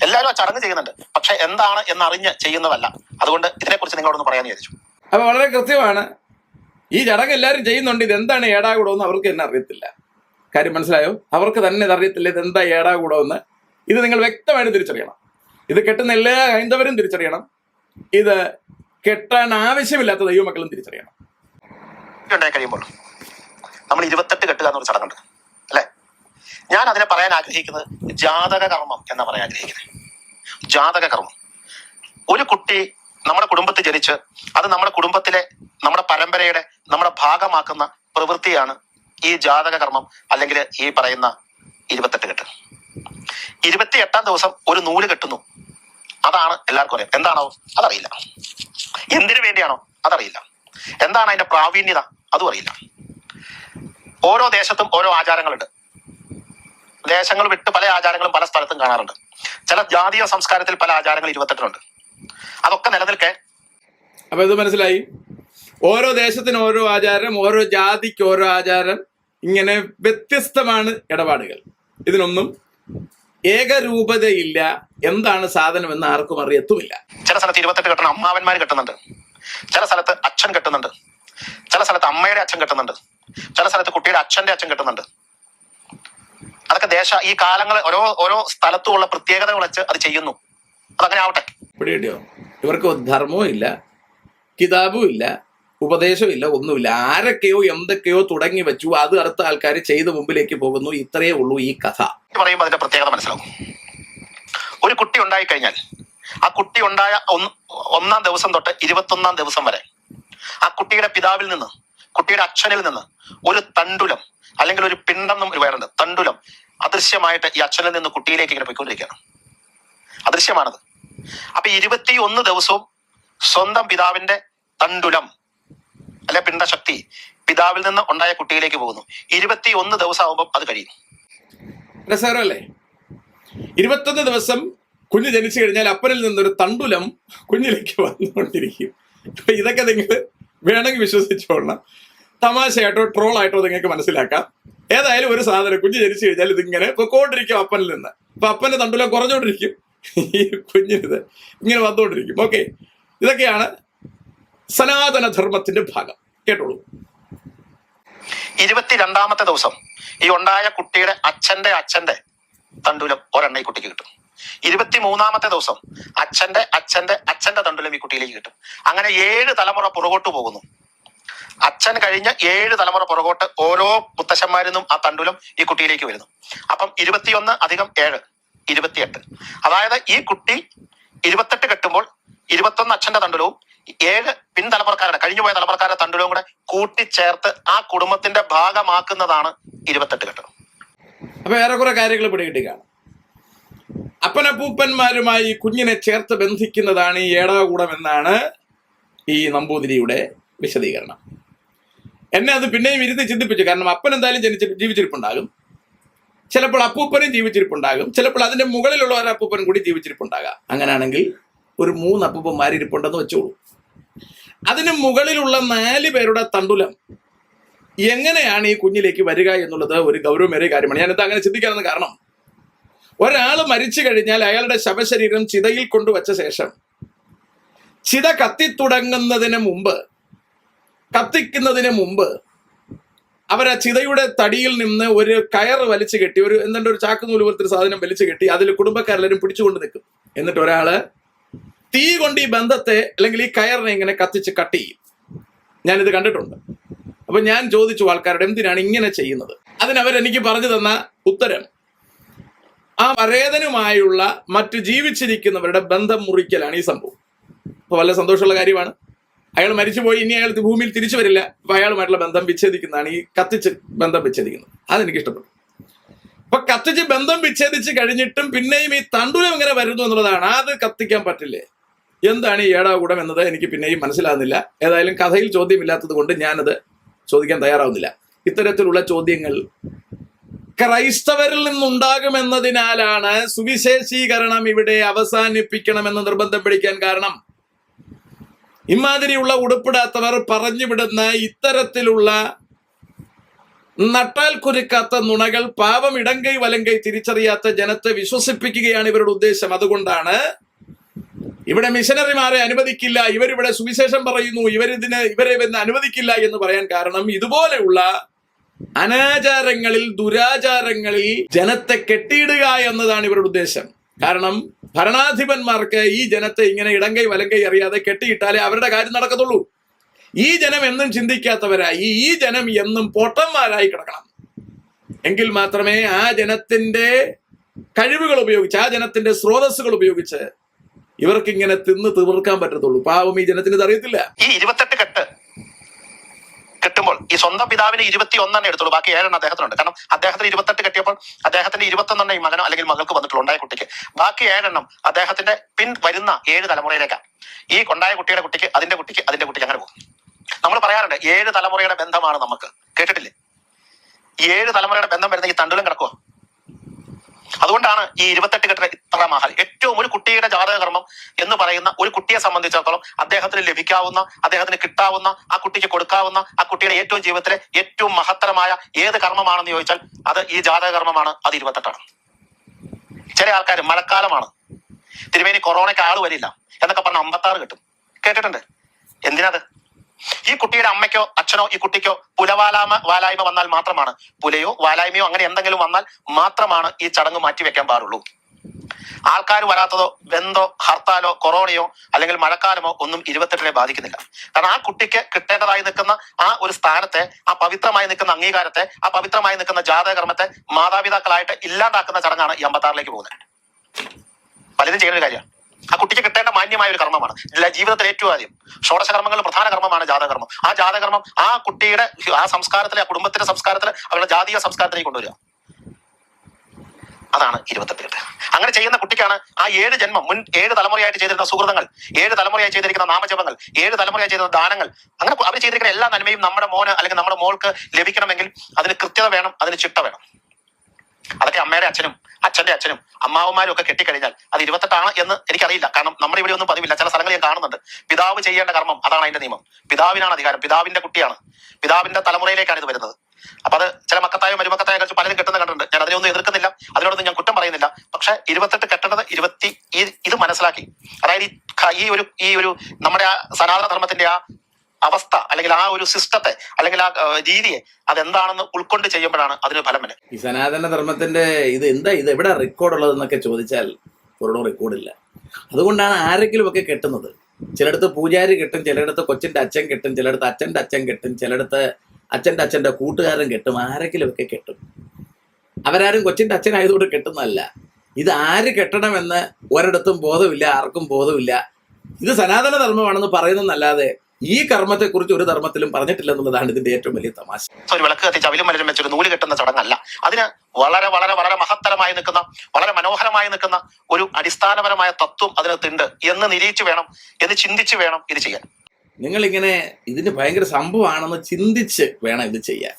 എല്ലാവരും ആ ചടങ്ങ് ചെയ്യുന്നുണ്ട്. പക്ഷെ എന്താണ് എന്നറിഞ്ഞ് ചെയ്യുന്നതല്ല. അതുകൊണ്ട് ഇതിനെക്കുറിച്ച് നിങ്ങളോടൊന്ന് പറയാൻ വിചാരിച്ചു. അപ്പൊ വളരെ കൃത്യമാണ്. ഈ ചടങ്ങ് എല്ലാവരും ചെയ്യുന്നുണ്ട്. ഇത് എന്താണ് ഏടാകൂടമെന്ന് അവർക്ക് തന്നെ അറിയത്തില്ല. കാര്യം മനസ്സിലായോ? അവർക്ക് തന്നെ ഇത് അറിയത്തില്ല കൂടോ എന്ന് ഇത് നിങ്ങൾ വ്യക്തമായിട്ട് തിരിച്ചറിയണം. ഇത് കെട്ടുന്ന എല്ലാ ഹൈന്ദവരും തിരിച്ചറിയണം. ഇത് കെട്ടാൻ ആവശ്യമില്ലാത്ത ദൈവമക്കളും തിരിച്ചറിയണം. കഴിയുമ്പോൾ നമ്മൾ ഇരുപത്തെട്ട് കെട്ടുക എന്നൊരു ചടങ്ങുണ്ട് അല്ലെ? ഞാൻ അതിനെ പറയാൻ ആഗ്രഹിക്കുന്നത് ജാതക കർമ്മം എന്നാ പറയാൻ ആഗ്രഹിക്കുന്നത്. ജാതക കർമ്മം. ഒരു കുട്ടി നമ്മുടെ കുടുംബത്തിൽ ജനിച്ച് അത് നമ്മുടെ കുടുംബത്തിലെ നമ്മുടെ പരമ്പരയുടെ നമ്മുടെ ഭാഗമാക്കുന്ന പ്രവൃത്തിയാണ് ഈ ജാതക കർമ്മം അല്ലെങ്കിൽ ഈ പറയുന്ന ഇരുപത്തെട്ട് കെട്ട്. ഇരുപത്തി എട്ടാം ദിവസം ഒരു നൂൽ കെട്ടുന്നു. അതാണ് എല്ലാവർക്കും അറിയാം. എന്താണോ? അതറിയില്ല. എന്തിനു വേണ്ടിയാണോ? അതറിയില്ല. എന്താണ് അതിന്റെ പ്രാവീണ്യത? അതും അറിയില്ല. ഓരോ ദേശത്തും ഓരോ ആചാരങ്ങളുണ്ട്. ദേശങ്ങൾ വിട്ട് പല ആചാരങ്ങളും പല സ്ഥലത്തും കാണാറുണ്ട്. ചില ജാതീയ സംസ്കാരത്തിൽ പല ആചാരങ്ങൾ ഇരുപത്തെട്ടിലുണ്ട് അതൊക്കെ നിലനിൽക്കെ. അപ്പൊ ഇത് മനസ്സിലായി? ഓരോ ദേശത്തിന് ഓരോ ആചാരം ഓരോ ജാതിക്ക് ഓരോ ആചാരം ഇങ്ങനെ വ്യത്യസ്തമാണ് ഇടപാടുകൾ. ഇതിനൊന്നും ഏകരൂപതയില്ല എന്താണ് സാധനം എന്ന് ആർക്കും അറിയത്തുമില്ല. ചില സ്ഥലത്ത് ഇരുപത്തെട്ട് കെട്ടണം അമ്മാവന്മാർ കെട്ടുന്നുണ്ട്. ചില സ്ഥലത്ത് അച്ഛൻ കെട്ടുന്നുണ്ട്. ചില സ്ഥലത്ത് അമ്മയുടെ അച്ഛൻ കെട്ടുന്നുണ്ട്. ചില സ്ഥലത്ത് കുട്ടിയുടെ അച്ഛന്റെ അച്ഛൻ കെട്ടുന്നുണ്ട്. അതൊക്കെ ദേശ ഈ കാലങ്ങൾ ഓരോ ഓരോ സ്ഥലത്തുമുള്ള പ്രത്യേകതകൾ വെച്ച് അത് ചെയ്യുന്നു. അതങ്ങനെ ആവട്ടെ. ഇവർക്ക് ധർമ്മവും ഇല്ല കിതാബും ഇല്ല ഉപദേശവും ഇല്ല ഒന്നുമില്ല. ആരൊക്കെയോ എന്തൊക്കെയോ തുടങ്ങി വെച്ചു. അത് അടുത്ത ആൾക്കാർ ചെയ്ത് മുമ്പിലേക്ക് പോകുന്നു. ഇത്രയേ ഉള്ളൂ ഈ കഥ. പറയുമ്പോൾ അതിന്റെ പ്രത്യേകത മനസ്സിലാവും. ഒരു കുട്ടി ഉണ്ടായി കഴിഞ്ഞാൽ ആ കുട്ടി ഉണ്ടായ ഒന്ന് ദിവസം തൊട്ട് ഇരുപത്തൊന്നാം ദിവസം വരെ ആ കുട്ടിയുടെ പിതാവിൽ നിന്ന് കുട്ടിയുടെ അച്ഛനിൽ നിന്ന് ഒരു തണ്ടുലം അല്ലെങ്കിൽ ഒരു പിണ്ടം എന്നും ഒരു വേറുണ്ട് തണ്ടുലം അദൃശ്യമായിട്ട് ഈ അച്ഛനിൽ നിന്ന് കുട്ടിയിലേക്ക് ഇങ്ങനെ പോയിക്കൊണ്ടിരിക്കുകയാണ്. അദൃശ്യമാണത്. അപ്പൊ ഇരുപത്തി ഒന്ന് ദിവസവും സ്വന്തം പിതാവിന്റെ തണ്ടുലം അല്ലെ പിണ്ടശക്തി പിതാവിൽ നിന്ന് ഉണ്ടായ കുട്ടിയിലേക്ക് പോകുന്നു. ഇരുപത്തി ഒന്ന് ദിവസം ആകുമ്പോൾ അത് കഴിയും. രസകരമല്ലേ ഇരുപത്തൊന്ന് ദിവസം കുഞ്ഞ് ജനിച്ചു കഴിഞ്ഞാൽ അപ്പനിൽ നിന്നൊരു തണ്ടുലം കുഞ്ഞിലേക്ക് വന്നുകൊണ്ടിരിക്കും. അപ്പൊ ഇതൊക്കെ നിങ്ങൾ വേണമെങ്കിൽ വിശ്വസിച്ചോളണം തമാശയായിട്ടോ ട്രോളായിട്ടോ നിങ്ങൾക്ക് മനസ്സിലാക്കാം. ഏതായാലും ഒരു സാധനം കുഞ്ഞ് ജനിച്ചു കഴിഞ്ഞാൽ ഇതിങ്ങനെ പൊക്കോണ്ടിരിക്കും അപ്പനിൽ നിന്ന്. അപ്പൊ അപ്പന്റെ തണ്ടുലം കുറഞ്ഞോണ്ടിരിക്കും ഈ കുഞ്ഞിനിത് ഇങ്ങനെ വന്നുകൊണ്ടിരിക്കും. ഓക്കെ. ഇതൊക്കെയാണ് സനാതന ധർമ്മത്തിന്റെ ഭാഗം. കേട്ടോളൂ. ഇരുപത്തിരണ്ടാമത്തെ ദിവസം ഈ ഉണ്ടായ കുട്ടിയുടെ അച്ഛന്റെ അച്ഛന്റെ തണ്ടുലം ഒരെണ്ണ കുട്ടിക്ക് കിട്ടും. ഇരുപത്തി മൂന്നാമത്തെ ദിവസം അച്ഛന്റെ അച്ഛന്റെ അച്ഛന്റെ തണ്ടുലം ഈ കുട്ടിയിലേക്ക് കിട്ടും. അങ്ങനെ ഏഴ് തലമുറ പുറകോട്ട് പോകുന്നു. അച്ഛൻ കഴിഞ്ഞ ഏഴ് തലമുറ പുറകോട്ട് ഓരോ മുത്തശ്ശന്മാരിൽ നിന്നും ആ തണ്ടുലം ഈ കുട്ടിയിലേക്ക് വരുന്നു. അപ്പം ഇരുപത്തിയൊന്ന് അധികം ഏഴ് ഇരുപത്തിയെട്ട്. അതായത് ഈ കുട്ടി ഇരുപത്തെട്ട് കെട്ടുമ്പോൾ ഇരുപത്തൊന്ന് അച്ഛന്റെ തണ്ടുലവും ഏഴ് പിൻതലമുറക്കാരുടെ കഴിഞ്ഞുപോയ തലമുറക്കാരുടെ തണ്ടുലവും കൂടെ കൂട്ടിച്ചേർത്ത് ആ കുടുംബത്തിന്റെ ഭാഗമാക്കുന്നതാണ് ഇരുപത്തെട്ട് കെട്ട് അപ്പൊ ഏറെക്കുറെ കാര്യങ്ങൾ പിടികിട്ടി കാണും. അപ്പനപ്പൂപ്പന്മാരുമായി കുഞ്ഞിനെ ചേർത്ത് ബന്ധിക്കുന്നതാണ് ഈ ഏടാകൂടം എന്നാണ് ഈ നമ്പൂതിരിയുടെ വിശദീകരണം. എന്നെ അത് പിന്നെയും ഇരുത്തി ചിന്തിപ്പിച്ചു. കാരണം അപ്പൻ എന്തായാലും ജനിച്ച് ജീവിച്ചിരിപ്പുണ്ടാകും. ചിലപ്പോൾ അപ്പൂപ്പനും ജീവിച്ചിരിപ്പുണ്ടാകും. ചിലപ്പോൾ അതിന്റെ മുകളിലുള്ള ഒരു കൂടി ജീവിച്ചിരിപ്പുണ്ടാകാം. അങ്ങനെയാണെങ്കിൽ ഒരു മൂന്ന് അപ്പൂപ്പന്മാർ ഇരിപ്പുണ്ടെന്ന് വെച്ചോളൂ. അതിന് മുകളിലുള്ള നാല് പേരുടെ തണ്ടുലം. എങ്ങനെയാണ് ഈ കുഞ്ഞിലേക്ക് വരിക എന്നുള്ളത് ഒരു ഗൗരവമേറിയ കാര്യമാണ്. ഞാനിത് അങ്ങനെ ചിന്തിക്കാനെന്ന് കാരണം. ഒരാൾ മരിച്ചു കഴിഞ്ഞാൽ അയാളുടെ ശവശരീരം ചിതയിൽ കൊണ്ടുവച്ച ശേഷം ചിത കത്തിത്തുടങ്ങുന്നതിന് മുമ്പ് കത്തിക്കുന്നതിന് മുമ്പ് അവരാ ചിതയുടെ തടിയിൽ നിന്ന് ഒരു കയർ വലിച്ചു കെട്ടി ഒരു എന്തെങ്കിലും ഒരു ചാക്കുനൂൽ പോലത്തെ ഒരു സാധനം വലിച്ചു കെട്ടി അതിൽ കുടുംബക്കാരെല്ലാവരും പിടിച്ചുകൊണ്ട് നിൽക്കും. എന്നിട്ട് ഒരാൾ തീ കൊണ്ട് ഈ ബന്ധത്തെ അല്ലെങ്കിൽ ഈ കയറിനെ ഇങ്ങനെ കത്തിച്ച് കട്ട് ചെയ്യും. ഞാനിത് കണ്ടിട്ടുണ്ട്. അപ്പൊ ഞാൻ ചോദിച്ചു ആൾക്കാരോട് എന്തിനാണ് ഇങ്ങനെ ചെയ്യുന്നത്? അതിനവരെനിക്ക് പറഞ്ഞു തന്ന ഉത്തരം ആ പരേതനുമായുള്ള മറ്റ് ജീവിച്ചിരിക്കുന്നവരുടെ ബന്ധം മുറിക്കലാണ് ഈ സംഭവം. അപ്പൊ വളരെ സന്തോഷമുള്ള കാര്യമാണ്. അയാൾ മരിച്ചുപോയി ഇനി അയാൾ ഭൂമിയിൽ തിരിച്ചു വരില്ല. അപ്പൊ അയാളുമായിട്ടുള്ള ബന്ധം വിച്ഛേദിക്കുന്നതാണ് ഈ കത്തിച്ച് ബന്ധം വിച്ഛേദിക്കുന്നത്. അതെനിക്ക് ഇഷ്ടപ്പെട്ടു. അപ്പൊ കത്തിച്ച് ബന്ധം വിച്ഛേദിച്ച് കഴിഞ്ഞിട്ടും പിന്നെയും ഈ തണ്ടുരം ഇങ്ങനെ വരുന്നു എന്നുള്ളതാണ്. അത് കത്തിക്കാൻ പറ്റില്ലേ? എന്താണ് ഈ ഏടാകൂടം എന്നത് എനിക്ക് പിന്നെയും മനസ്സിലാകുന്നില്ല. ഏതായാലും കഥയിൽ ചോദ്യമില്ലാത്തത് കൊണ്ട് ഞാനത് ചോദിക്കാൻ തയ്യാറാവുന്നില്ല. ഇത്തരത്തിലുള്ള ചോദ്യങ്ങൾ ക്രൈസ്തവരിൽ നിന്നുണ്ടാകുമെന്നതിനാലാണ് സുവിശേഷീകരണം ഇവിടെ അവസാനിപ്പിക്കണമെന്ന് നിർബന്ധം പിടിക്കാൻ കാരണം. ഇമാതിരിയുള്ള ഉടുപ്പിടാത്തവർ പറഞ്ഞുവിടുന്ന ഇത്തരത്തിലുള്ള നട്ടാൽ കുരുക്കാത്ത നുണകൾ പാവം ഇടങ്കൈ വലങ്കൈ തിരിച്ചറിയാത്ത ജനത്തെ വിശ്വസിപ്പിക്കുകയാണ് ഇവരുടെ ഉദ്ദേശം. അതുകൊണ്ടാണ് ഇവിടെ മിഷനറിമാരെ അനുവദിക്കില്ല ഇവരിവിടെ സുവിശേഷം പറയുന്നു ഇവരിതിനെ ഇവരെ ഇവന്ന് അനുവദിക്കില്ല എന്ന് പറയാൻ കാരണം ഇതുപോലെയുള്ള അനാചാരങ്ങളിൽ ദുരാചാരങ്ങളിൽ ജനത്തെ കെട്ടിയിടുക എന്നതാണ് ഇവരുടെ ഉദ്ദേശം. കാരണം ഭരണാധിപന്മാർക്ക് ഈ ജനത്തെ ഇങ്ങനെ ഇടങ്കൈ വലങ്കൈ അറിയാതെ കെട്ടിയിട്ടാലേ അവരുടെ കാര്യം നടക്കത്തുള്ളൂ. ഈ ജനം എന്നും ചിന്തിക്കാത്തവരായി ഈ ജനം എന്നും പൊട്ടന്മാരായി കിടക്കണം. എങ്കിൽ മാത്രമേ ആ ജനത്തിന്റെ കഴിവുകൾ ഉപയോഗിച്ച് ആ ജനത്തിന്റെ സ്രോതസ്സുകൾ ഉപയോഗിച്ച് ഇവർക്ക് ഇങ്ങനെ തിന്ന് തീർക്കാൻ പറ്റത്തുള്ളൂ. പാവം ഈ ജനത്തിന് അറിയത്തില്ല. ഈ ഇരുപത്തെട്ട് കെട്ട്. കിട്ടുമ്പോൾ ഈ സ്വന്തം പിതാവിന് ഇരുപത്തി ഒന്നെണ്ണേ എടുത്തുള്ളൂ. ബാക്കി ഏഴെണ്ണം അദ്ദേഹത്തിനുണ്ട്. കാരണം അദ്ദേഹത്തിന് ഇരുപത്തെട്ട് കെട്ടിയപ്പോൾ അദ്ദേഹത്തിന്റെ ഇരുപത്തൊന്നെണ്ണ ഈ മകനോ അല്ലെങ്കിൽ മകൾക്ക് വന്നിട്ടുള്ളൂ ഉണ്ടായ കുട്ടിക്ക്. ബാക്കി ഏഴെണ്ണം അദ്ദേഹത്തിന്റെ പിൻ വരുന്ന ഏഴ് തലമുറയിലേക്കാണ് ഈ കൊണ്ടായ കുട്ടിയുടെ കുട്ടിക്ക് അതിന്റെ കുട്ടിക്ക് അതിന്റെ കുട്ടിക്ക് അങ്ങനെ പോകും. നമ്മൾ പറയാറുണ്ട് ഏഴ് തലമുറയുടെ ബന്ധമാണ് നമുക്ക്. കേട്ടിട്ടില്ലേ? ഏഴ് തലമുറയുടെ ബന്ധം വരുന്ന ഈ തണ്ടുലും കിടക്കുക അതുകൊണ്ടാണ് ഈ ഇരുപത്തെട്ട് കെട്ടിട ഇത്ര മഹൽ. ഏറ്റവും ഒരു കുട്ടിയുടെ ജാതകകർമ്മം എന്ന് പറയുന്ന ഒരു കുട്ടിയെ സംബന്ധിച്ചിടത്തോളം അദ്ദേഹത്തിന് ലഭിക്കാവുന്ന അദ്ദേഹത്തിന് കിട്ടാവുന്ന ആ കുട്ടിക്ക് കൊടുക്കാവുന്ന ആ കുട്ടിയുടെ ഏറ്റവും ജീവിതത്തിലെ ഏറ്റവും മഹത്തരമായ ഏത് കർമ്മമാണെന്ന് ചോദിച്ചാൽ അത് ഈ ജാതകകർമ്മമാണ് അത് ഇരുപത്തെട്ടാണ്. ചില ആൾക്കാർ മഴക്കാലമാണ്. തിരുമേനി കൊറോണയ്ക്ക് ആൾ വരില്ല എന്നൊക്കെ പറഞ്ഞ അമ്പത്താറ് കിട്ടും. കേട്ടിട്ടുണ്ട്? എന്തിനത് ഈ കുട്ടിയുടെ അമ്മയ്ക്കോ അച്ഛനോ ഈ കുട്ടിക്കോ പുലവാലാമ വാലായ്മ വന്നാൽ മാത്രമാണ്. പുലയോ വാലായ്മയോ അങ്ങനെ എന്തെങ്കിലും വന്നാൽ മാത്രമാണ് ഈ ചടങ്ങ് മാറ്റിവെക്കാൻ പാടുള്ളൂ. ആൾക്കാർ വരാത്തതോ ബന്ധോ ഹർത്താലോ കൊറോണയോ അല്ലെങ്കിൽ മഴക്കാലമോ ഒന്നും ഇരുപത്തെട്ടിനെ ബാധിക്കുന്നില്ല. കാരണം ആ കുട്ടിക്ക് കിട്ടേണ്ടതായി നിൽക്കുന്ന ആ ഒരു സ്ഥാനത്തെ ആ പവിത്രമായി നിൽക്കുന്ന അംഗീകാരത്തെ ആ പവിത്രമായി നിൽക്കുന്ന ജാതകർമ്മത്തെ മാതാപിതാക്കളായിട്ട് ഇല്ലാണ്ടാക്കുന്ന ചടങ്ങാണ് ഈ അമ്പത്താറിലേക്ക് പോകുന്നത്. പലരും ചെയ്യുന്ന ഒരു കാര്യമാണ്. ആ കുട്ടിക്ക് കിട്ടേണ്ട മാന്യമായ ഒരു കർമ്മമാണ്. ജീവിതത്തിൽ ഏറ്റവും ആദ്യം. ഷോഡശ കർമ്മങ്ങളിൽ പ്രധാന കർമ്മമാണ് ജാതകർമ്മം ആ ജാതകർമ്മം ആ കുട്ടിയുടെ ആ സംസ്കാരത്തിലെ ആ കുടുംബത്തിന്റെ സംസ്കാരത്തിലെ അവരുടെ ജാതീയ സംസ്കാരത്തിലേക്ക് കൊണ്ടുവരിക. അതാണ് ഇരുപത്തെട്ട്. അങ്ങനെ ചെയ്യുന്ന കുട്ടിക്കാണ് ആ ഏഴ് ജന്മം മുൻ ഏഴ് തലമുറയായിട്ട് ചെയ്തിരുന്ന സുഹൃതങ്ങൾ ഏഴ് തലമുറയായി ചെയ്തിരിക്കുന്ന നാമജപങ്ങൾ ഏഴ് തലമുറയായി ചെയ്തിരുന്ന ദാനങ്ങൾ. അങ്ങനെ അവർ ചെയ്തിരിക്കുന്ന എല്ലാ നന്മയും നമ്മുടെ മോന് അല്ലെങ്കിൽ നമ്മുടെ മോൾക്ക് ലഭിക്കണമെങ്കിൽ അതിന് കൃത്യത വേണം അതിന് ചിട്ട വേണം. അതൊക്കെ അമ്മയുടെ അച്ഛനും അച്ഛന്റെ അച്ഛനും അമ്മാവന്മാരും ഒക്കെ കെട്ടിക്കഴിഞ്ഞാൽ അത് ഇരുപത്തെട്ടാണ് എന്ന് എനിക്കറിയില്ല. കാരണം നമ്മുടെ ഇവിടെ ഒന്നും പതിവില്ല. ചില സ്ഥലങ്ങളിൽ ഞാൻ കാണുന്നുണ്ട്. പിതാവ് ചെയ്യേണ്ട കർമ്മം അതാണ് അതിന്റെ നിയമം. പിതാവിനാണ് അധികാരം. പിതാവിന്റെ കുട്ടിയാണ്. പിതാവിന്റെ തലമുറയിലേക്കാണ് ഇത് വരുന്നത്. അപ്പൊ അത് ചില മക്കത്തായ മരുമക്കത്തായ കഴിച്ച് പലരും കെട്ടുന്ന കണ്ടിട്ടുണ്ട്. ഞാൻ അതിനൊന്നും എതിർക്കുന്നില്ല. അതിനോടൊന്നും ഞാൻ കുറ്റം പറയുന്നില്ല. പക്ഷെ ഇരുപത്തെട്ട് കെട്ടേണ്ടത് ഇരുപത്തി ഇത് മനസ്സിലാക്കി. അതായത് ഈ ഒരു ഈ ഒരു നമ്മുടെ ആ സനാതന ധർമ്മത്തിന്റെ ആ അവസ്ഥ അല്ലെങ്കിൽ ആ ഒരു സിസ്റ്റത്തെ അല്ലെങ്കിൽ ആ രീതിയെ അതെന്താണെന്ന് ഉൾക്കൊണ്ട് ചെയ്യുമ്പോഴാണ് അതിന് ഫലം വരും ഈ സനാതന ധർമ്മത്തിന്റെ ഇത് എന്താ? ഇത് എവിടെ റെക്കോർഡ് ഉള്ളതെന്നൊക്കെ ചോദിച്ചാൽ ഒരിടം റെക്കോർഡില്ല അതുകൊണ്ടാണ് ആരെങ്കിലും ഒക്കെ കെട്ടുന്നത്. ചിലയിടത്ത് പൂജാരി കെട്ടും ചിലയിടത്ത് കൊച്ചിന്റെ അച്ഛൻ കെട്ടും ചിലയിടത്ത് അച്ഛന്റെ അച്ഛൻ കെട്ടും ചിലയിടത്ത് അച്ഛന്റെ അച്ഛന്റെ കൂട്ടുകാരൻ കെട്ടും ആരെങ്കിലും ഒക്കെ കെട്ടും. അവരാരും കൊച്ചിന്റെ അച്ഛനായതുകൊണ്ട് കെട്ടുന്നതല്ല. ഇത് ആര് കെട്ടണമെന്ന് ഒരിടത്തും ബോധമില്ല ആർക്കും ബോധമില്ല. ഇത് സനാതന ധർമ്മമാണെന്ന് പറയുന്നതല്ലാതെ ഈ കർമ്മത്തെ കുറിച്ച് ഒരു ധർമ്മത്തിലും പറഞ്ഞിട്ടില്ല എന്നുള്ളതാണ് ഇതിന്റെ ഏറ്റവും വലിയ തമാശ. ഒരു വിളക്ക് കത്തിച്ച് അവിലും മലരും വെച്ചൊരു നൂൽ കെട്ടുന്ന ചടങ്ങല്ല. അതിന് വളരെ വളരെ വളരെ മഹത്തരമായി നിൽക്കുന്ന വളരെ മനോഹരമായി നിൽക്കുന്ന ഒരു അടിസ്ഥാനപരമായ തത്വം അതിനകത്തുണ്ട്. എന്ന് നിരീക്ഷിച്ച് വേണം എന്ന് ചിന്തിച്ചു വേണം ഇത് ചെയ്യാൻ. നിങ്ങളിങ്ങനെ ഇതിന് ഭയങ്കര സംഭവമാണെന്ന് ചിന്തിച്ച് വേണം ഇത് ചെയ്യാൻ.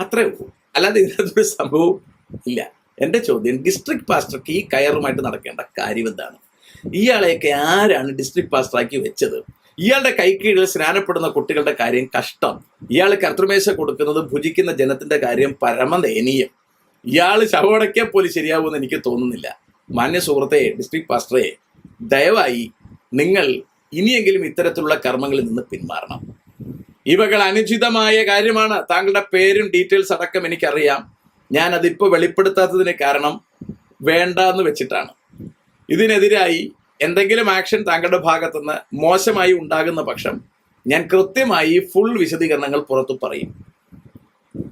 അത്രേ ഉള്ളൂ. അല്ലാതെ ഇതിനകത്തൊരു സംഭവം ഇല്ല. എന്റെ ചോദ്യം ഡിസ്ട്രിക്ട് പാസ്റ്റർക്ക് ഈ കയറുമായിട്ട് നടക്കേണ്ട കാര്യം എന്താണ്? ഇയാളെയൊക്കെ ആരാണ് ഡിസ്ട്രിക്ട് പാസ്റ്ററാക്കി വെച്ചത്? ഇയാളുടെ കൈക്കീഴിൽ സ്നാനപ്പെടുന്ന കുട്ടികളുടെ കാര്യം കഷ്ടം. ഇയാൾ കർത്തൃമേശ കൊടുക്കുന്നത് ഭുജിക്കുന്ന ജനത്തിന്റെ കാര്യം പരമദയനീയം. ഇയാൾ ശവടക്കാൻ പോലും ശരിയാവുമെന്ന് എനിക്ക് തോന്നുന്നില്ല. മാന്യ സുഹൃത്തെ ഡിസ്ട്രിക്ട് പാസ്റ്ററെ ദയവായി നിങ്ങൾ ഇനിയെങ്കിലും ഇത്തരത്തിലുള്ള കർമ്മങ്ങളിൽ നിന്ന് പിന്മാറണം. ഇവകൾ അനുചിതമായ കാര്യമാണ്. താങ്കളുടെ പേരും ഡീറ്റെയിൽസ് അടക്കം എനിക്കറിയാം. ഞാൻ അതിപ്പോൾ വെളിപ്പെടുത്താത്തതിന് കാരണം വേണ്ട എന്ന് വെച്ചിട്ടാണ്. ഇതിനെതിരായി എന്തെങ്കിലും ആക്ഷൻ താങ്കളുടെ ഭാഗത്തുനിന്ന് മോശമായി ഉണ്ടാകുന്ന പക്ഷം ഞാൻ കൃത്യമായി ഫുൾ വിശദീകരണങ്ങൾ പുറത്തു പറയും.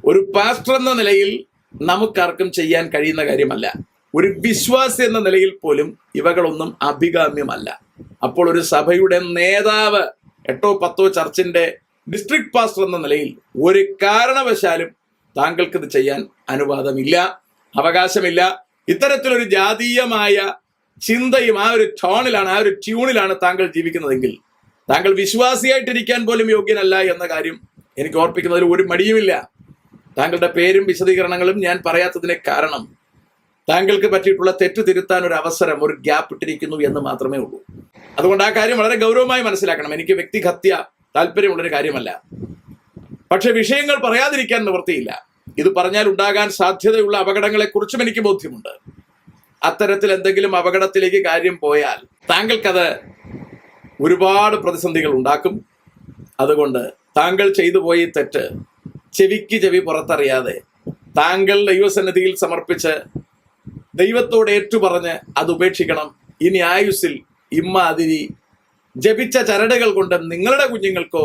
ഒരു പാസ്റ്റർ എന്ന നിലയിൽ നമുക്കാർക്കും ചെയ്യാൻ കഴിയുന്ന കാര്യമല്ല. ഒരു വിശ്വാസി എന്ന നിലയിൽ പോലും ഇവകളൊന്നും അഭികാമ്യമല്ല. അപ്പോൾ ഒരു സഭയുടെ നേതാവ് എട്ടോ പത്തോ ചർച്ചിന്റെ ഡിസ്ട്രിക്ട് പാസ്റ്റർ എന്ന നിലയിൽ ഒരു കാരണവശാലും താങ്കൾക്ക് ഇത് ചെയ്യാൻ അനുവാദമില്ല അവകാശമില്ല. ഇത്തരത്തിലൊരു ജാതീയമായ ചിന്തയും ആ ഒരു ടോണിലാണ് ആ ഒരു ട്യൂണിലാണ് താങ്കൾ ജീവിക്കുന്നതെങ്കിൽ താങ്കൾ വിശ്വാസിയായിട്ടിരിക്കാൻ പോലും യോഗ്യനല്ല എന്ന കാര്യം എനിക്ക് ഓർപ്പിക്കുന്നതിൽ ഒരു മടിയുമില്ല. താങ്കളുടെ പേരും വിശദീകരണങ്ങളും ഞാൻ പറയാത്തതിന് കാരണം താങ്കൾക്ക് പറ്റിയിട്ടുള്ള തെറ്റ് തിരുത്താൻ ഒരു അവസരം ഒരു ഗ്യാപ്പ് ഇട്ടിരിക്കുന്നു എന്ന് മാത്രമേ ഉള്ളൂ. അതുകൊണ്ട് ആ കാര്യം വളരെ ഗൗരവമായി മനസ്സിലാക്കണം. എനിക്ക് വ്യക്തിഹത്യ താല്പര്യമുള്ളൊരു കാര്യമല്ല. പക്ഷെ വിഷയങ്ങൾ പറയാതിരിക്കാൻ നിവൃത്തിയില്ല. ഇത് പറഞ്ഞാൽ ഉണ്ടാകാൻ സാധ്യതയുള്ള അപകടങ്ങളെക്കുറിച്ചും എനിക്ക് ബോധ്യമുണ്ട്. അത്തരത്തിൽ എന്തെങ്കിലും അപകടത്തിലേക്ക് കാര്യം പോയാൽ താങ്കൾക്കത് ഒരുപാട് പ്രതിസന്ധികൾ ഉണ്ടാക്കും. അതുകൊണ്ട് താങ്കൾ ചെയ്തു പോയി തെറ്റ് ചെവിക്ക് ചെവി പുറത്തറിയാതെ താങ്കൾ ദൈവസന്നിധിയിൽ സമർപ്പിച്ച് ദൈവത്തോട് ഏറ്റുപറഞ്ഞ് അത് ഉപേക്ഷിക്കണം. ഇനി ആയുസ്സിൽ ഇമ്മാതിരി ജപിച്ച ചരടുകൾ കൊണ്ട് നിങ്ങളുടെ കുഞ്ഞുങ്ങൾക്കോ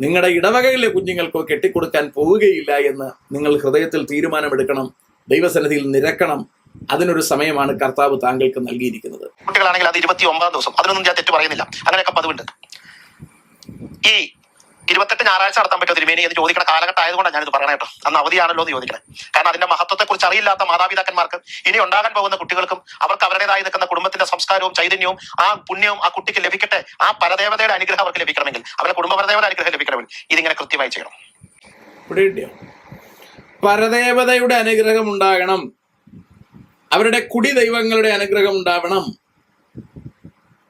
നിങ്ങളുടെ ഇടവകയിലെ കുഞ്ഞുങ്ങൾക്കോ കെട്ടിക്കൊടുക്കാൻ പോവുകയില്ല എന്ന് നിങ്ങൾ ഹൃദയത്തിൽ തീരുമാനമെടുക്കണം. ദൈവസന്നിധിയിൽ നിരക്കണം. അതിനൊരു സമയമാണ് കർത്താവ് താങ്കൾക്ക് നൽകിയിരിക്കുന്നത്. കുട്ടികളാണെങ്കിൽ അത് ഇരുപത്തി ഒമ്പതാം ദിവസം. അതിനൊന്നും ഞാൻ തെറ്റ് പറയുന്നില്ല. അങ്ങനെയൊക്കെ പതിവുണ്ട് ഈ ഇരുപത്തെട്ട് ഞായറാഴ്ച നടത്താൻ പറ്റുമോ തിരുമേനി എന്ന് ചോദിക്കണ കാലഘട്ടം ആയതുകൊണ്ടാണ് ഞാനിത് പറയണേ കേട്ടോ. അന്ന് അവധിയാണല്ലോ എന്ന് ചോദിക്കണം. കാരണം അതിന്റെ മഹത്വത്തെക്കുറിച്ച് അറിയില്ലാത്ത മാതാപിതാക്കന്മാർക്ക് ഇനി ഉണ്ടാകാൻ പോകുന്ന കുട്ടികൾക്കും അവർക്ക് അവരുടേതായി നിൽക്കുന്ന കുടുംബത്തിന്റെ സംസ്കാരവും ചൈതന്യവും ആ പുണ്യവും ആ കുട്ടിക്ക് ലഭിക്കട്ടെ ആ പരദേവതയുടെ അനുഗ്രഹം അവർക്ക് ലഭിക്കണമെങ്കിൽ അവരുടെ കുടുംബ പരദേവയുടെ അനുഗ്രഹം ലഭിക്കണമെങ്കിൽ ഇതിങ്ങനെ കൃത്യമായി ചെയ്യണം. പരദേവതയുടെ അനുഗ്രഹം ഉണ്ടാകണം. അവരുടെ കുടി ദൈവങ്ങളുടെ അനുഗ്രഹം ഉണ്ടാവണം.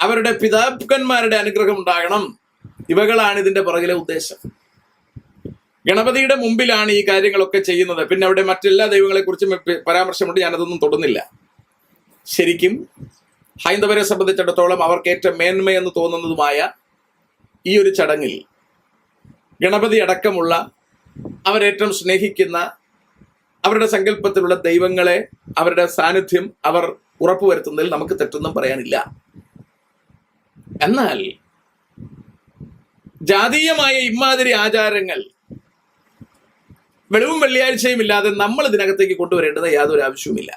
അവരുടെ പിതാക്കന്മാരുടെ അനുഗ്രഹം ഉണ്ടാകണം. ഇവകളാണ് ഇതിന്റെ പുറകിലെ ഉദ്ദേശം. ഗണപതിയുടെ മുമ്പിലാണ് ഈ കാര്യങ്ങളൊക്കെ ചെയ്യുന്നത്. പിന്നെ അവിടെ മറ്റെല്ലാ ദൈവങ്ങളെ കുറിച്ചും പരാമർശമുണ്ട്. ഞാനതൊന്നും തൊടുന്നില്ല. ശരിക്കും ഹൈന്ദവരെ സംബന്ധിച്ചിടത്തോളം അവർക്ക് ഏറ്റവും മേന്മയെന്ന് തോന്നുന്നതുമായ ഈ ഒരു ചടങ്ങിൽ ഗണപതി അടക്കമുള്ള അവരേറ്റവും സ്നേഹിക്കുന്ന അവരുടെ സങ്കല്പത്തിലുള്ള ദൈവങ്ങളെ അവരുടെ സാന്നിധ്യം അവർ ഉറപ്പുവരുത്തുന്നതിൽ നമുക്ക് തെറ്റൊന്നും പറയാനില്ല. എന്നാൽ ജാതീയമായ ഇമാതിരി ആചാരങ്ങൾ വെളിവും വെള്ളിയാഴ്ചയും ഇല്ലാതെ നമ്മൾ ഇതിനകത്തേക്ക് കൊണ്ടുവരേണ്ടത് യാതൊരു ആവശ്യവുമില്ല.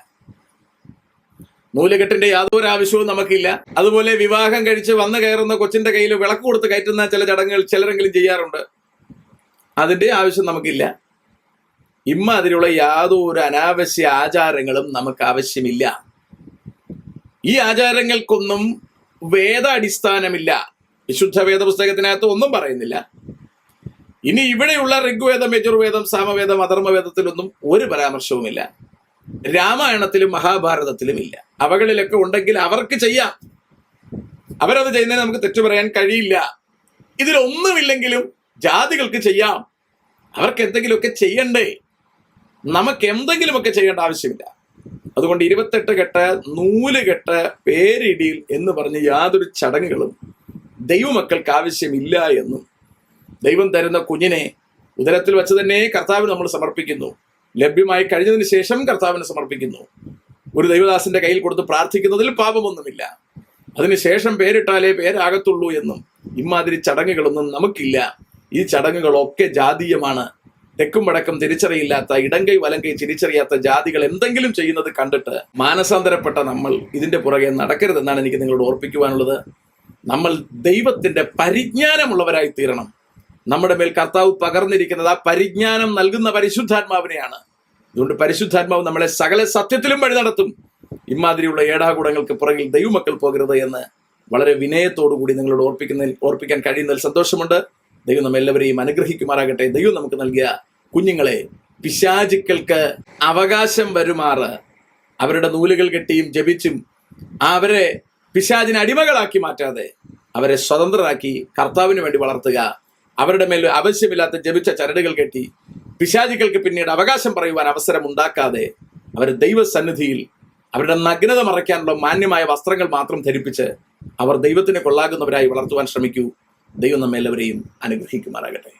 നൂലുകെട്ടിന്റെ യാതൊരു ആവശ്യവും നമുക്കില്ല. അതുപോലെ വിവാഹം കഴിച്ച് വന്നു കയറുന്ന കൊച്ചിന്റെ കയ്യിൽ വിളക്ക് കൊടുത്ത് കയറ്റുന്ന ചില ചടങ്ങുകൾ ചിലരെങ്കിലും ചെയ്യാറുണ്ട്. അതിന്റെ ആവശ്യം നമുക്കില്ല. ഇമ്മാതിരിയുള്ള യാതൊരു അനാവശ്യ ആചാരങ്ങളും നമുക്ക് ആവശ്യമില്ല. ഈ ആചാരങ്ങൾക്കൊന്നും വേദ അടിസ്ഥാനമില്ല വിശുദ്ധ വേദ പുസ്തകത്തിനകത്ത് ഒന്നും പറയുന്നില്ല. ഇനി ഇവിടെയുള്ള ഋഗ്വേദം യജുർവേദം സാമവേദം അധർമ്മവേദത്തിലൊന്നും ഒരു പരാമർശവുമില്ല. രാമായണത്തിലും മഹാഭാരതത്തിലും ഇല്ല. അവകളിലൊക്കെ ഉണ്ടെങ്കിൽ അവർക്ക് ചെയ്യാം. അവരത് ചെയ്യുന്നതിന് നമുക്ക് തെറ്റു പറയാൻ കഴിയില്ല. ഇതിലൊന്നുമില്ലെങ്കിലും ജാതികൾക്ക് ചെയ്യാം. അവർക്ക് എന്തെങ്കിലുമൊക്കെ ചെയ്യണ്ടേ? നമുക്ക് എന്തെങ്കിലുമൊക്കെ ചെയ്യേണ്ട ആവശ്യമില്ല. അതുകൊണ്ട് ഇരുപത്തെട്ട് കെട്ട് നൂൽ കെട്ട് പേരിടിയിൽ എന്ന് പറഞ്ഞ് യാതൊരു ചടങ്ങുകളും ദൈവമക്കൾക്ക് ആവശ്യമില്ല എന്നും ദൈവം തരുന്ന കുഞ്ഞിനെ ഉദരത്തിൽ വെച്ച് തന്നെ കർത്താവിന് നമ്മൾ സമർപ്പിക്കുന്നു. ലഭ്യമായി കഴിഞ്ഞതിന് ശേഷം കർത്താവിന് സമർപ്പിക്കുന്നു. ഒരു ദൈവദാസന്റെ കയ്യിൽ കൊടുത്ത് പ്രാർത്ഥിക്കുന്നതിൽ പാപമൊന്നുമില്ല. അതിനുശേഷം പേരിട്ടാലേ പേരാകത്തുള്ളൂ എന്നും ഇമാതിരി ചടങ്ങുകളൊന്നും നമുക്കില്ല. ഈ ചടങ്ങുകളൊക്കെ ജാതീയമാണ്. തെക്കും വടക്കും തിരിച്ചറിയില്ലാത്ത ഇടങ്കൈ വലങ്കൈ തിരിച്ചറിയാത്ത ജാതികൾ എന്തെങ്കിലും ചെയ്യുന്നത് കണ്ടിട്ട് മാനസാന്തരപ്പെട്ട നമ്മൾ ഇതിന്റെ പുറകെ നടക്കരുതെന്നാണ് എനിക്ക് നിങ്ങളോട് ഓർപ്പിക്കുവാനുള്ളത്. നമ്മൾ ദൈവത്തിന്റെ പരിജ്ഞാനമുള്ളവരായി തീരണം. നമ്മുടെ മേൽ കർത്താവ് പകർന്നിരിക്കുന്നത് ആ പരിജ്ഞാനം നൽകുന്ന പരിശുദ്ധാത്മാവിനെയാണ്. അതുകൊണ്ട് പരിശുദ്ധാത്മാവ് നമ്മളെ സകല സത്യത്തിലും വഴി നടത്തും. ഇമാതിരിയുള്ള ഏടാകൂടങ്ങൾക്ക് പുറകിൽ ദൈവമക്കൾ പോകരുത് എന്ന് വളരെ കൂടി നിങ്ങളോട് ഓർപ്പിക്കുന്നതിൽ ഓർപ്പിക്കാൻ കഴിയുന്നതിൽ സന്തോഷമുണ്ട്. ദൈവം നമ്മെല്ലാവരെയും അനുഗ്രഹിക്കുമാറാകട്ടെ. ദൈവം നമുക്ക് നൽകിയ കുഞ്ഞുങ്ങളെ പിശാചുക്കൾക്ക് അവകാശം വരുമാറ്. അവരുടെ നൂലുകൾ കെട്ടിയും ജപിച്ചും അവരെ പിശാചിനെ അടിമകളാക്കി മാറ്റാതെ അവരെ സ്വതന്ത്രരാക്കി കർത്താവിന് വേണ്ടി വളർത്തുക. അവരുടെ മേൽ ആവശ്യമില്ലാത്ത ജപിച്ച ചരടുകൾ കെട്ടി പിശാചികൾക്ക് പിന്നീട് അവകാശം പറയുവാൻ അവസരം ഉണ്ടാക്കാതെ അവർ ദൈവസന്നിധിയിൽ അവരുടെ നഗ്നത മറയ്ക്കാനുള്ള മാന്യമായ വസ്ത്രങ്ങൾ മാത്രം ധരിപ്പിച്ച് അവർ ദൈവത്തിനെ കൊള്ളാകുന്നവരായി വളർത്തുവാൻ ശ്രമിക്കൂ. ദൈവം നമ്മെല്ലാവരെയും അനുഗ്രഹിക്കുമാറാകട്ടെ.